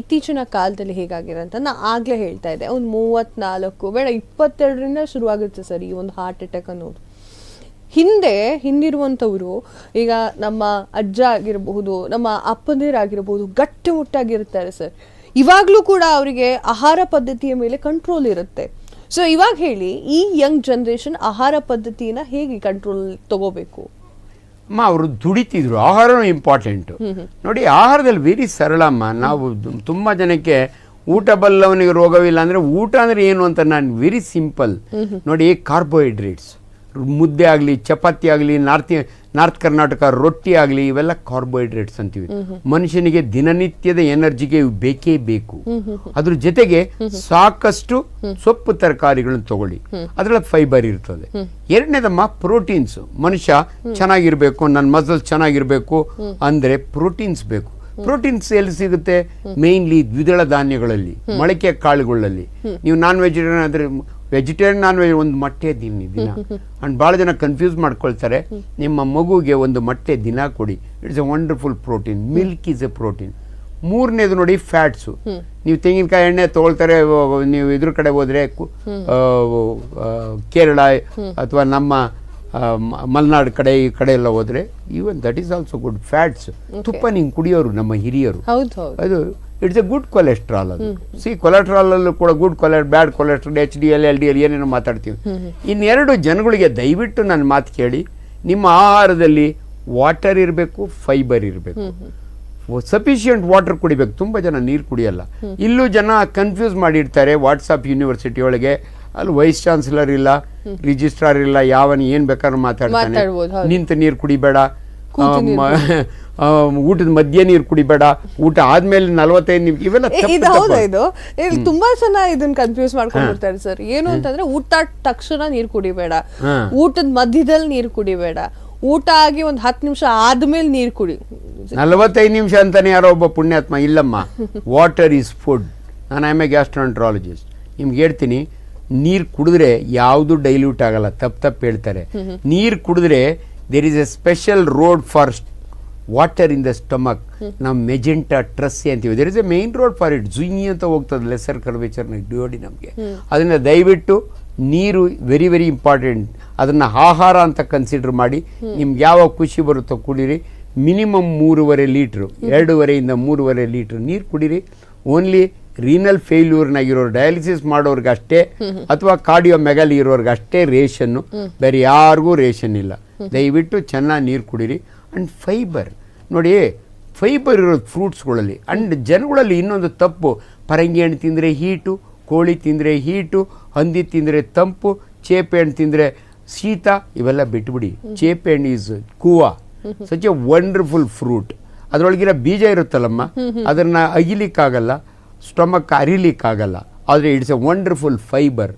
ಇತ್ತೀಚಿನ ಕಾಲದಲ್ಲಿ ಹೇಗಾಗಿದೆ ಅಂತ ನಾ ಆಗ್ಲೇ ಹೇಳ್ತಾ ಇದ್ದೆ. ಒಂದು ಮೂವತ್ನಾಲ್ಕು, ಬೇಡ, ಇಪ್ಪತ್ತೆರಡರಿಂದ ಶುರುವಾಗುತ್ತೆ ಸರ್ ಈ ಒಂದು ಹಾರ್ಟ್ ಅಟ್ಯಾಕ್ ಅನ್ನೋದು. ಹಿಂದೆ ಹಿಂದಿರುವಂಥವರು ಈಗ ನಮ್ಮ ಅಜ್ಜ ಆಗಿರಬಹುದು ನಮ್ಮ ಅಪ್ಪಂದಿರಾಗಿರಬಹುದು ಗಟ್ಟಿಮುಟ್ಟಾಗಿರ್ತಾರೆ ಸರ್. ಇವಾಗಲೂ ಕೂಡ ಅವರಿಗೆ ಆಹಾರ ಪದ್ಧತಿಯ ಮೇಲೆ ಕಂಟ್ರೋಲ್ ಇರುತ್ತೆ. ಸೊ ಇವಾಗ ಹೇಳಿ ಈ ಯಂಗ್ ಜನ್ರೇಷನ್ ಆಹಾರ ಪದ್ಧತಿನ ಹೇಗೆ ಕಂಟ್ರೋಲ್ ತಗೋಬೇಕು? ಅಮ್ಮ ಅವರು ದುಡಿತಿದ್ರು. ಆಹಾರ ಇಂಪಾರ್ಟೆಂಟು ನೋಡಿ ಆಹಾರದಲ್ಲಿ ವೆರಿ ಸರಳ ಅಮ್ಮ. ನಾವು ತುಂಬ ಜನಕ್ಕೆ ಊಟ ಬಲ್ಲವನಿಗೆ ರೋಗವಿಲ್ಲ ಅಂದರೆ ಊಟ ಅಂದರೆ ಏನು ಅಂತ ನಾನು ವೆರಿ ಸಿಂಪಲ್ ನೋಡಿ ಕಾರ್ಬೋಹೈಡ್ರೇಟ್ಸ್ ಮುದ್ದೆ ಆಗಲಿ ಚಪಾತಿ ಆಗಲಿ ನಾರ್ತ್ ನಾರ್ತ್ ಕರ್ನಾಟಕ ರೊಟ್ಟಿ ಆಗಲಿ ಇವೆಲ್ಲ ಕಾರ್ಬೋಹೈಡ್ರೇಟ್ಸ್ ಅಂತೀವಿ. ಮನುಷ್ಯನಿಗೆ ದಿನನಿತ್ಯದ ಎನರ್ಜಿಗೆ ಇವು ಬೇಕೇ ಬೇಕು. ಅದ್ರ ಜೊತೆಗೆ ಸಾಕಷ್ಟು ಸೊಪ್ಪು ತರಕಾರಿಗಳನ್ನು ತಗೊಳ್ಳಿ. ಅದರಲ್ಲಿ ಫೈಬರ್ ಇರ್ತದೆ. ಎರಡನೇದಮ್ಮ ಪ್ರೋಟೀನ್ಸ್ ಮನುಷ್ಯ ಚೆನ್ನಾಗಿರ್ಬೇಕು ನನ್ನ ಮಸಲ್ಸ್ ಚೆನ್ನಾಗಿರ್ಬೇಕು ಅಂದ್ರೆ ಪ್ರೋಟೀನ್ಸ್ ಬೇಕು. ಪ್ರೋಟೀನ್ಸ್ ಎಲ್ಲಿ ಸಿಗುತ್ತೆ? ಮೇನ್ಲಿ ದ್ವಿದಳ ಧಾನ್ಯಗಳಲ್ಲಿ ಮೊಳಕೆ ಕಾಳುಗಳಲ್ಲಿ. ನೀವು ನಾನ್ ವೆಜಿಟೇರಿಯನ್ ಆದ್ರೆ ವೆಜಿಟೇರಿಯನ್ ನಾನ್ ವೆಜ್ ಒಂದು ಮೊಟ್ಟೆ ದಿನ ದಿನ. ಅಂಡ್ ಭಾಳ ಜನ ಕನ್ಫ್ಯೂಸ್ ಮಾಡ್ಕೊಳ್ತಾರೆ ನಿಮ್ಮ ಮಗುಗೆ ಒಂದು ಮೊಟ್ಟೆ ದಿನ ಕೊಡಿ. It's a wonderful protein milk is a protein ಮೂರನೇದು ನೋಡಿ ಫ್ಯಾಟ್ಸು ನೀವು ತೆಂಗಿನಕಾಯಿ ಎಣ್ಣೆ ತಗೊಳ್ತಾರೆ ನೀವು ಇದ್ರ ಕಡೆ ಹೋದ್ರೆ ಕೇರಳ ಅಥವಾ ನಮ್ಮ ಮಲೆನಾಡು ಕಡೆ ಈ ಕಡೆ ಎಲ್ಲ ಹೋದ್ರೆ even that is also good fats ತುಪ್ಪ ನೀವು ಕುಡಿಯೋರು ನಮ್ಮ ಹಿರಿಯರು. ಅದು ಇಟ್ಸ್ ಎ ಗುಡ್ ಕೊಲೆಸ್ಟ್ರಾಲ್ ಅದು. ಸಿ ಕೊಲೆಸ್ಟ್ರಾಲಲ್ಲೂ ಕೂಡ ಗುಡ್ ಕೊಲೆ bad cholesterol H D L L D L ಏನೇನೋ ಮಾತಾಡ್ತೀವಿ. ಇನ್ನೆರಡು ಜನಗಳಿಗೆ ದಯವಿಟ್ಟು ನನ್ನ ಮಾತು ಕೇಳಿ. ನಿಮ್ಮ ಆಹಾರದಲ್ಲಿ ವಾಟರ್ ಇರಬೇಕು ಫೈಬರ್ ಇರಬೇಕು. ಸಫಿಷಿಯಂಟ್ ವಾಟರ್ ಕುಡಿಬೇಕು. ತುಂಬ ಜನ ನೀರು ಕುಡಿಯಲ್ಲ. ಇಲ್ಲೂ ಜನ ಕನ್ಫ್ಯೂಸ್ ಮಾಡಿರ್ತಾರೆ. ವಾಟ್ಸಪ್ ಯೂನಿವರ್ಸಿಟಿ ಒಳಗೆ ಅಲ್ಲಿ ವೈಸ್ ಚಾನ್ಸಲರ್ ಇಲ್ಲ ರಿಜಿಸ್ಟ್ರಾರ್ ಇಲ್ಲ ಯಾವನ್ ಏನು ಬೇಕಾದ್ರೂ ಮಾತಾಡ್ತಾನೆ. ನಿಂತು ನೀರು ಕುಡಿಬೇಡ. ಊಟದ ಮಧ್ಯೆ ನೀರು ಕುಡಿಬೇಡ. ಊಟ ಆದ್ಮೇಲೆ ನಲವತ್ತೈದು ನಿಮಿಷ ಇವೆಲ್ಲ ಇದು ತಪ್ಪು. ಹೌದಾ ಇದು ಇಲ್ಲಿ ತುಂಬಾ ಜನ ಇದನ್ನ ಕನ್ಫ್ಯೂಸ್ ಮಾಡ್ಕೊಂಡ್ಬಿಡ್ತಾರೆ ಸರ್. ಏನು ಅಂತಂದ್ರೆ ಊಟ ತಕ್ಷಣ ನೀರು ಕುಡಿಬೇಡ. ಊಟದ ಮಧ್ಯದಲ್ಲಿ ನೀರು ಕುಡಿಬೇಡ. ಊಟ ಆಗಿ ಒಂದ್ ಹತ್ತು ನಿಮಿಷ ಆದ್ಮೇಲೆ ನೀರು ಕುಡಿ. ನಲವತ್ತೈದು ನಿಮಿಷ ಅಂತಾನೆ ಯಾರೋ ಒಬ್ಬ ಪುಣ್ಯಾತ್ಮ ಇಲ್ಲಮ್ಮ. ವಾಟರ್ ಈಸ್ ಫುಡ್ ನಾನು ಐ ಎ ಗ್ಯಾಸ್ಟ್ರಾಂಟ್ರಾಲಜಿಸ್ಟ್ ನಿಮ್ಗೆ ಹೇಳ್ತೀನಿ ನೀರು ಕುಡಿದ್ರೆ ಯಾವುದು ಡೈಲ್ಯೂಟ್ ಆಗಲ್ಲ. ತಪ್ಪು ತಪ್ಪು ಹೇಳ್ತಾರೆ. ನೀರು ಕುಡಿದ್ರೆ there is a special road for water in the stomach ನಾವು ಮೆಜೆಂಟಾ ಟ್ರಸ್ಸಿ ಅಂತೀವಿ. There is a main road for it ಜುಯಿ ಅಂತ ಹೋಗ್ತದೆ ಲೆಸರ್ ಕರ್ವೇಚರ್ ಡಿಯೋಡಿ ನಮಗೆ. ಅದನ್ನ ದಯವಿಟ್ಟು ನೀರು ವೆರಿ ವೆರಿ ಇಂಪಾರ್ಟೆಂಟ್ ಅದನ್ನ ಆಹಾರ ಅಂತ ಕನ್ಸಿಡರ್ ಮಾಡಿ. ನಿಮ್ಗೆ ಯಾವ ಖುಷಿ ಬರುತ್ತೋ ಕುಡೀರಿ. ಮಿನಿಮಮ್ ಮೂರುವರೆ ಲೀಟ್ರು ಎರಡೂವರೆಯಿಂದ ಮೂರುವರೆ ಲೀಟ್ರ್ ನೀರು ಕುಡೀರಿ. ಓನ್ಲಿ ರೀನಲ್ ಫೇಲ್ಯೂರ್ನಾಗಿರೋರು ಡಯಾಲಿಸಿಸ್ ಮಾಡೋರ್ಗೆ ಅಷ್ಟೇ ಅಥವಾ ಕಾರ್ಡಿಯೋ ಮೆಗಾಲಿ ಇರೋರ್ಗೆ ಅಷ್ಟೇ ರೇಷನ್ನು. ಬೇರೆ ಯಾರಿಗೂ ರೇಷನ್ ಇಲ್ಲ. ದಯವಿಟ್ಟು ಚೆನ್ನಾಗಿ ನೀರು ಕುಡೀರಿ. ಆ್ಯಂಡ್ ಫೈಬರ್ ನೋಡಿ ಫೈಬರ್ ಇರೋದು ಫ್ರೂಟ್ಸ್ಗಳಲ್ಲಿ ಆ್ಯಂಡ್ ಜನಗಳಲ್ಲಿ ಇನ್ನೊಂದು ತಪ್ಪು. ಪರಂಗಿ ಹಣ್ಣು ತಿಂದರೆ ಹೀಟು ಕೋಳಿ ತಿಂದರೆ ಹೀಟು ಹಂದಿ ತಿಂದರೆ ತಂಪು ಚೇಪೆ ಹಣ್ಣು ತಿಂದರೆ ಶೀತ ಇವೆಲ್ಲ ಬಿಟ್ಬಿಡಿ. ಚೇಪೆ ಹಣ್ಣು is guava. Such a wonderful fruit ಅದರೊಳಗಿರೋ ಬೀಜ ಇರುತ್ತಲ್ಲಮ್ಮ ಅದನ್ನ ಅಗಿಲಿಕ್ಕಾಗಲ್ಲ ಸ್ಟೊಮಕ್ ಅರಿಲಿಕ್ಕಾಗಲ್ಲ. ಆದರೆ ಇಟ್ಸ್ ಎ ವಂಡರ್ಫುಲ್ ಫೈಬರ್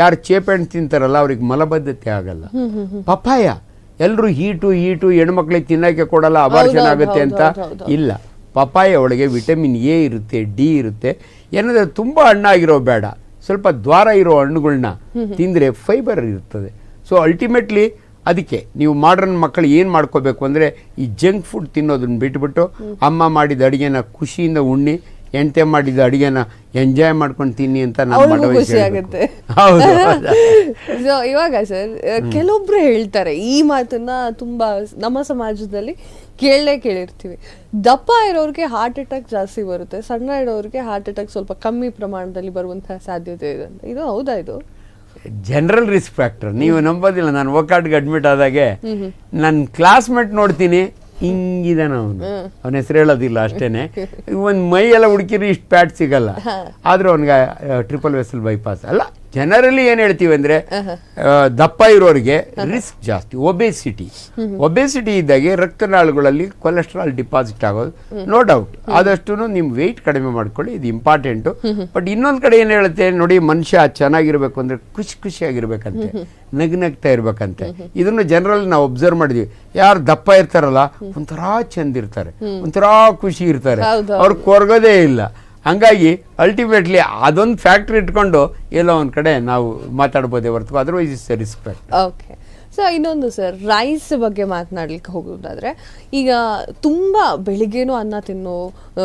ಯಾರು ಚೇಪೆ ಹಣ್ಣು ತಿಂತಾರಲ್ಲ ಅವ್ರಿಗೆ ಮಲಬದ್ಧತೆ ಆಗಲ್ಲ. ಪಪಾಯ ಎಲ್ಲರೂ ಹೀಟು ಹೀಟು ಹೆಣ್ಮಕ್ಳಿಗೆ ತಿನ್ನೋಕ್ಕೆ ಕೊಡಲ್ಲ ಅಬಾರ್ಷನ್ ಆಗುತ್ತೆ ಅಂತ. ಇಲ್ಲ. ಪಪ್ಪಾಯ ಒಳಗೆ ವಿಟಮಿನ್ ಎ ಇರುತ್ತೆ ಡಿ ಇರುತ್ತೆ. ಏನಂದ್ರೆ ತುಂಬ ಹಣ್ಣಾಗಿರೋ ಬೇಡ. ಸ್ವಲ್ಪ ದ್ವಾರ ಇರೋ ಹಣ್ಣುಗಳನ್ನ ತಿಂದರೆ ಫೈಬರ್ ಇರ್ತದೆ. ಸೊ ಅಲ್ಟಿಮೇಟ್ಲಿ ಅದಕ್ಕೆ ನೀವು ಮಾಡ್ರನ್ ಮಕ್ಕಳು ಏನು ಮಾಡ್ಕೋಬೇಕು ಅಂದರೆ ಈ ಜಂಕ್ ಫುಡ್ ತಿನ್ನೋದನ್ನ ಬಿಟ್ಬಿಟ್ಟು ಅಮ್ಮ ಮಾಡಿದ ಅಡುಗೆನ ಖುಷಿಯಿಂದ ಉಣ್ಣಿ ಹೆಂಡತಿ ಮಾಡಿದ ಅಡುಗೆನ ಎಂಜಾಯ್ ಮಾಡ್ಕೊಂಡು ತಿನ್ನಿ ಅಂತ ನಾನು ಖುಷಿ ಆಗುತ್ತೆ. ಇವಾಗ ಸರ್ ಕೆಲವೊಬ್ರು ಹೇಳ್ತಾರೆ ಈ ಮಾತನ್ನ ತುಂಬಾ ನಮ್ಮ ಸಮಾಜದಲ್ಲಿ ಕೇಳಲೇ ಕೇಳಿರ್ತೀವಿ. ದಪ್ಪ ಇರೋರಿಗೆ ಹಾರ್ಟ್ ಅಟ್ಯಾಕ್ ಜಾಸ್ತಿ ಬರುತ್ತೆ ಸಣ್ಣ ಇರೋರಿಗೆ ಹಾರ್ಟ್ ಅಟ್ಯಾಕ್ ಸ್ವಲ್ಪ ಕಮ್ಮಿ ಪ್ರಮಾಣದಲ್ಲಿ ಬರುವಂತಹ ಸಾಧ್ಯತೆ ಇದೆ ಅಂತ. ಇದು ಹೌದಾ ಇದು? ಜನರಲ್ ರಿಸ್ಕ್ ಫ್ಯಾಕ್ಟರ್ ನೀವು ನಂಬೋದಿಲ್ಲ ನಾನು ವರ್ಕೌಟ್ಗೆ ಅಡ್ಮಿಟ್ ಆದಾಗೆ ನನ್ನ ಕ್ಲಾಸ್ಮೇಟ್ ನೋಡ್ತೀನಿ ಹಿಂಗಿದಾನ ಅವನು. ಅವನ ಹೆಸರು ಹೇಳೋದಿಲ್ಲ ಅಷ್ಟೇನೆ. ಒಂದು ಮೈ ಎಲ್ಲ ಹುಡುಕಿರಿ ಇಷ್ಟು ಪ್ಯಾಟ್ ಸಿಗಲ್ಲ. ಆದರೂ ಅವನಿಗೆ ಟ್ರಿಪಲ್ ವೆಸಲ್ ಬೈಪಾಸ್ ಅಲ್ಲ ಜನರಲಿ ಏನು ಹೇಳ್ತೀವಿ ಅಂದ್ರೆ ದಪ್ಪ ಇರೋರಿಗೆ ರಿಸ್ಕ್ ಜಾಸ್ತಿ ಒಬೆಸಿಟಿ ಒಬೆಸಿಟಿ ಇದ್ದಾಗೆ ರಕ್ತನಾಳುಗಳಲ್ಲಿ ಕೊಲೆಸ್ಟ್ರಾಲ್ ಡಿಪಾಸಿಟ್ ಆಗೋದು ನೋ ಡೌಟ್ ಆದಷ್ಟು ನಿಮ್ ವೆಯ್ಟ್ ಕಡಿಮೆ ಮಾಡ್ಕೊಳ್ಳಿ ಇದು ಇಂಪಾರ್ಟೆಂಟು ಬಟ್ ಇನ್ನೊಂದ್ ಕಡೆ ಏನು ಹೇಳುತ್ತೆ ನೋಡಿ ಮನುಷ್ಯ ಚೆನ್ನಾಗಿರ್ಬೇಕು ಅಂದ್ರೆ ಖುಷಿ ಖುಷಿಯಾಗಿರ್ಬೇಕಂತೆ ನಗ್ನಗ್ತಾ ಇರ್ಬೇಕಂತೆ. ಇದನ್ನ ಜನರಲ್ಲಿ ನಾವು ಒಬ್ಸರ್ವ್ ಮಾಡಿದ್ವಿ. ಯಾರು ದಪ್ಪ ಇರ್ತಾರಲ್ಲ ಒಂಥರ ಚಂದ ಇರ್ತಾರೆ ಒಂಥರ ಖುಷಿ ಇರ್ತಾರೆ. ಅವ್ರು ಕೊರಗೋದೇ ಇಲ್ಲ. ಹಂಗಾಗಿ ಅಲ್ಟಿಮೇಟ್ಲಿ ಅದೊಂದು ಫ್ಯಾಕ್ಟ್ರಿ ಇಟ್ಕೊಂಡು ಎಲ್ಲೋ ಒಂದು ಕಡೆ ನಾವು ಮಾತಾಡ್ಬೋದೇ ಹೊರತು otherwise is risk factor okay so ಇನ್ನೊಂದು ಸರ್ ರೈಸ್ ಬಗ್ಗೆ ಮಾತನಾಡ್ಲಿಕ್ಕೆ ಹೋಗೋದಾದರೆ ಈಗ ತುಂಬ ಬೆಳಿಗ್ಗೆನೂ ಅನ್ನ ತಿನ್ನು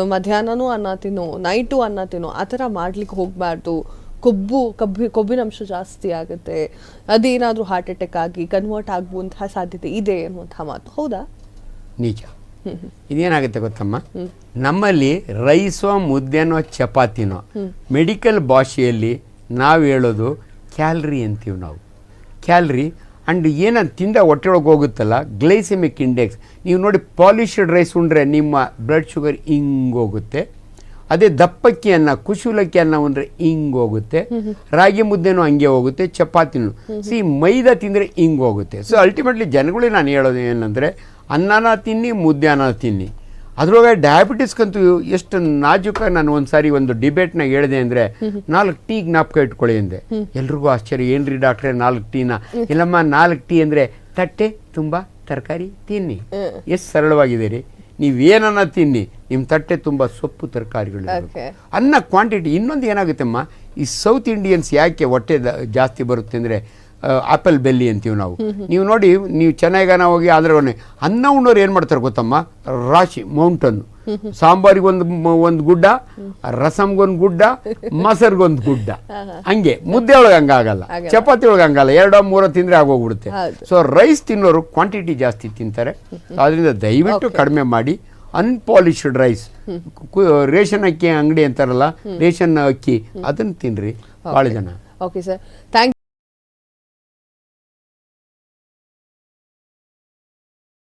ಮಧ್ಯಾಹ್ನನೂ ಅನ್ನ ತಿನ್ನು ನೈಟು ಅನ್ನ ತಿನ್ನು ಆ ಥರ ಮಾಡ್ಲಿಕ್ಕೆ ಹೋಗಬಾರ್ದು. ಕೊಬ್ಬು ಕಬ್ಬಿ ಕೊಬ್ಬಿನಂಶ ಜಾಸ್ತಿ ಆಗುತ್ತೆ. ಅದೇನಾದರೂ ಹಾರ್ಟ್ ಅಟ್ಯಾಕ್ ಆಗಿ ಕನ್ವರ್ಟ್ ಆಗುವಂತಹ ಸಾಧ್ಯತೆ ಇದೆ ಅನ್ನುವಂಥ ಮಾತು. ಹೌದಾ? ನಿಜ. ಇದೇನಾಗುತ್ತೆ ಗೊತ್ತಮ್ಮ? ನಮ್ಮಲ್ಲಿ ರೈಸೋ ಮುದ್ದೆನೋ ಚಪಾತಿನೋ ಮೆಡಿಕಲ್ ಭಾಷೆಯಲ್ಲಿ ನಾವು ಹೇಳೋದು ಕ್ಯಾಲ್ರಿ ಅಂತೀವಿ ನಾವು. ಕ್ಯಾಲ್ರಿ ಆ್ಯಂಡ್ ಏನಂತ ತಿಂದ ಹೊಟ್ಟೆಯೊಳಗೆ ಹೋಗುತ್ತಲ್ಲ ಗ್ಲೈಸೆಮಿಕ್ ಇಂಡೆಕ್ಸ್. ನೀವು ನೋಡಿ ಪಾಲಿಶ್ಡ್ ರೈಸ್ ಉಂಡ್ರೆ ನಿಮ್ಮ ಬ್ಲಡ್ ಶುಗರ್ ಹಿಂಗ್ ಹೋಗುತ್ತೆ. ಅದೇ ದಪ್ಪಕ್ಕಿ ಅನ್ನ ಕುಶುಲಕ್ಕಿ ಅನ್ನ ಹಿಂಗ್ ಹೋಗುತ್ತೆ. ರಾಗಿ ಮುದ್ದೆನೂ ಹಂಗೆ ಹೋಗುತ್ತೆ ಚಪಾತಿನೂ. ಸಿ ಮೈದಾ ತಿಂದ್ರೆ ಹಿಂಗ್ ಹೋಗುತ್ತೆ. ಸೊ ಅಲ್ಟಿಮೇಟ್ಲಿ ಜನಗಳಿಗೆ ನಾನು ಹೇಳೋದು ಏನಂದ್ರೆ ಅನ್ನನ ತಿನ್ನಿ ಮುದ್ದೆ ಅನ್ನ ತಿನ್ನಿ. ಅದ್ರೊಳಗೆ ಡಯಾಬಿಟಿಸ್ಗಂತೂ ಎಷ್ಟು ನಾಜುಕ ನಾನು ಒಂದ್ಸಾರಿ ಒಂದು ಡಿಬೇಟ್ನಾಗ ಹೇಳಿದೆ ಅಂದ್ರೆ ನಾಲ್ಕು ಟೀ ಜ್ಞಾಪಕ ಇಟ್ಕೊಳ್ಳಿ ಅಂದೆ. ಎಲ್ರಿಗೂ ಆಶ್ಚರ್ಯ ಏನ್ರಿ ಡಾಕ್ಟ್ರೆ ನಾಲ್ಕು ಟೀನ? ಇಲ್ಲಮ್ಮ ನಾಲ್ಕು ಟೀ ಅಂದ್ರೆ ತಟ್ಟೆ ತುಂಬಾ ತರಕಾರಿ ತಿನ್ನಿ. ಎಷ್ಟು ಸರಳವಾಗಿದೆ ರೀ ನೀವೇನನ್ನ ತಿನ್ನಿ ನಿಮ್ಮ ತಟ್ಟೆ ತುಂಬ ಸೊಪ್ಪು ತರಕಾರಿಗಳು. ಅನ್ನ ಕ್ವಾಂಟಿಟಿ ಇನ್ನೊಂದು ಏನಾಗುತ್ತಮ್ಮ ಈ ಸೌತ್ ಇಂಡಿಯನ್ಸ್ ಯಾಕೆ ಹೊಟ್ಟೆ ಜಾಸ್ತಿ ಬರುತ್ತೆ ಅಂದರೆ ಆಪಲ್ ಬೆಲ್ಲಿ ಅಂತೀವಿ ನಾವು. ನೀವು ನೋಡಿ ನೀವು ಚೆನ್ನಾಗಾನ ಹೋಗಿ ಆಂಧ್ರ ಅನ್ನ ಉಣ್ಣೋರು ಏನು ಮಾಡ್ತಾರೆ ಗೊತ್ತಮ್ಮ? ರಾಶಿ ಮೌಂಟನ್ ಸಾಂಬಾರಿಗೊಂದು ಒಂದು ಗುಡ್ಡ ರಸಮ್ಗೊಂದು ಗುಡ್ಡ ಮೊಸರ್ಗೊಂದು ಗುಡ್ಡ. ಹಂಗೆ ಮುದ್ದೆ ಒಳಗೆ ಹಂಗಾಗಲ್ಲ. ಚಪಾತಿ ಒಳಗೆ ಹಂಗಲ್ಲ ಎರಡೋ ಮೂರೋ ತಿಂದರೆ ಆಗೋಗ್ಬಿಡುತ್ತೆ. ಸೊ ರೈಸ್ ತಿನ್ನೋರು ಕ್ವಾಂಟಿಟಿ ಜಾಸ್ತಿ ತಿಂತಾರೆ. ಅದರಿಂದ ದಯವಿಟ್ಟು ಕಡಿಮೆ ಮಾಡಿ. ಅನ್ಪಾಲಿಶ್ಡ್ ರೈಸ್ ರೇಷನ್ ಅಕ್ಕಿ ಅಂಗಡಿ ಅಂತಾರಲ್ಲ ರೇಷನ್ ಅಕ್ಕಿ ಅದನ್ನು ತಿನ್ರಿ. ಭಾಳ ಜನ. Okay sir thank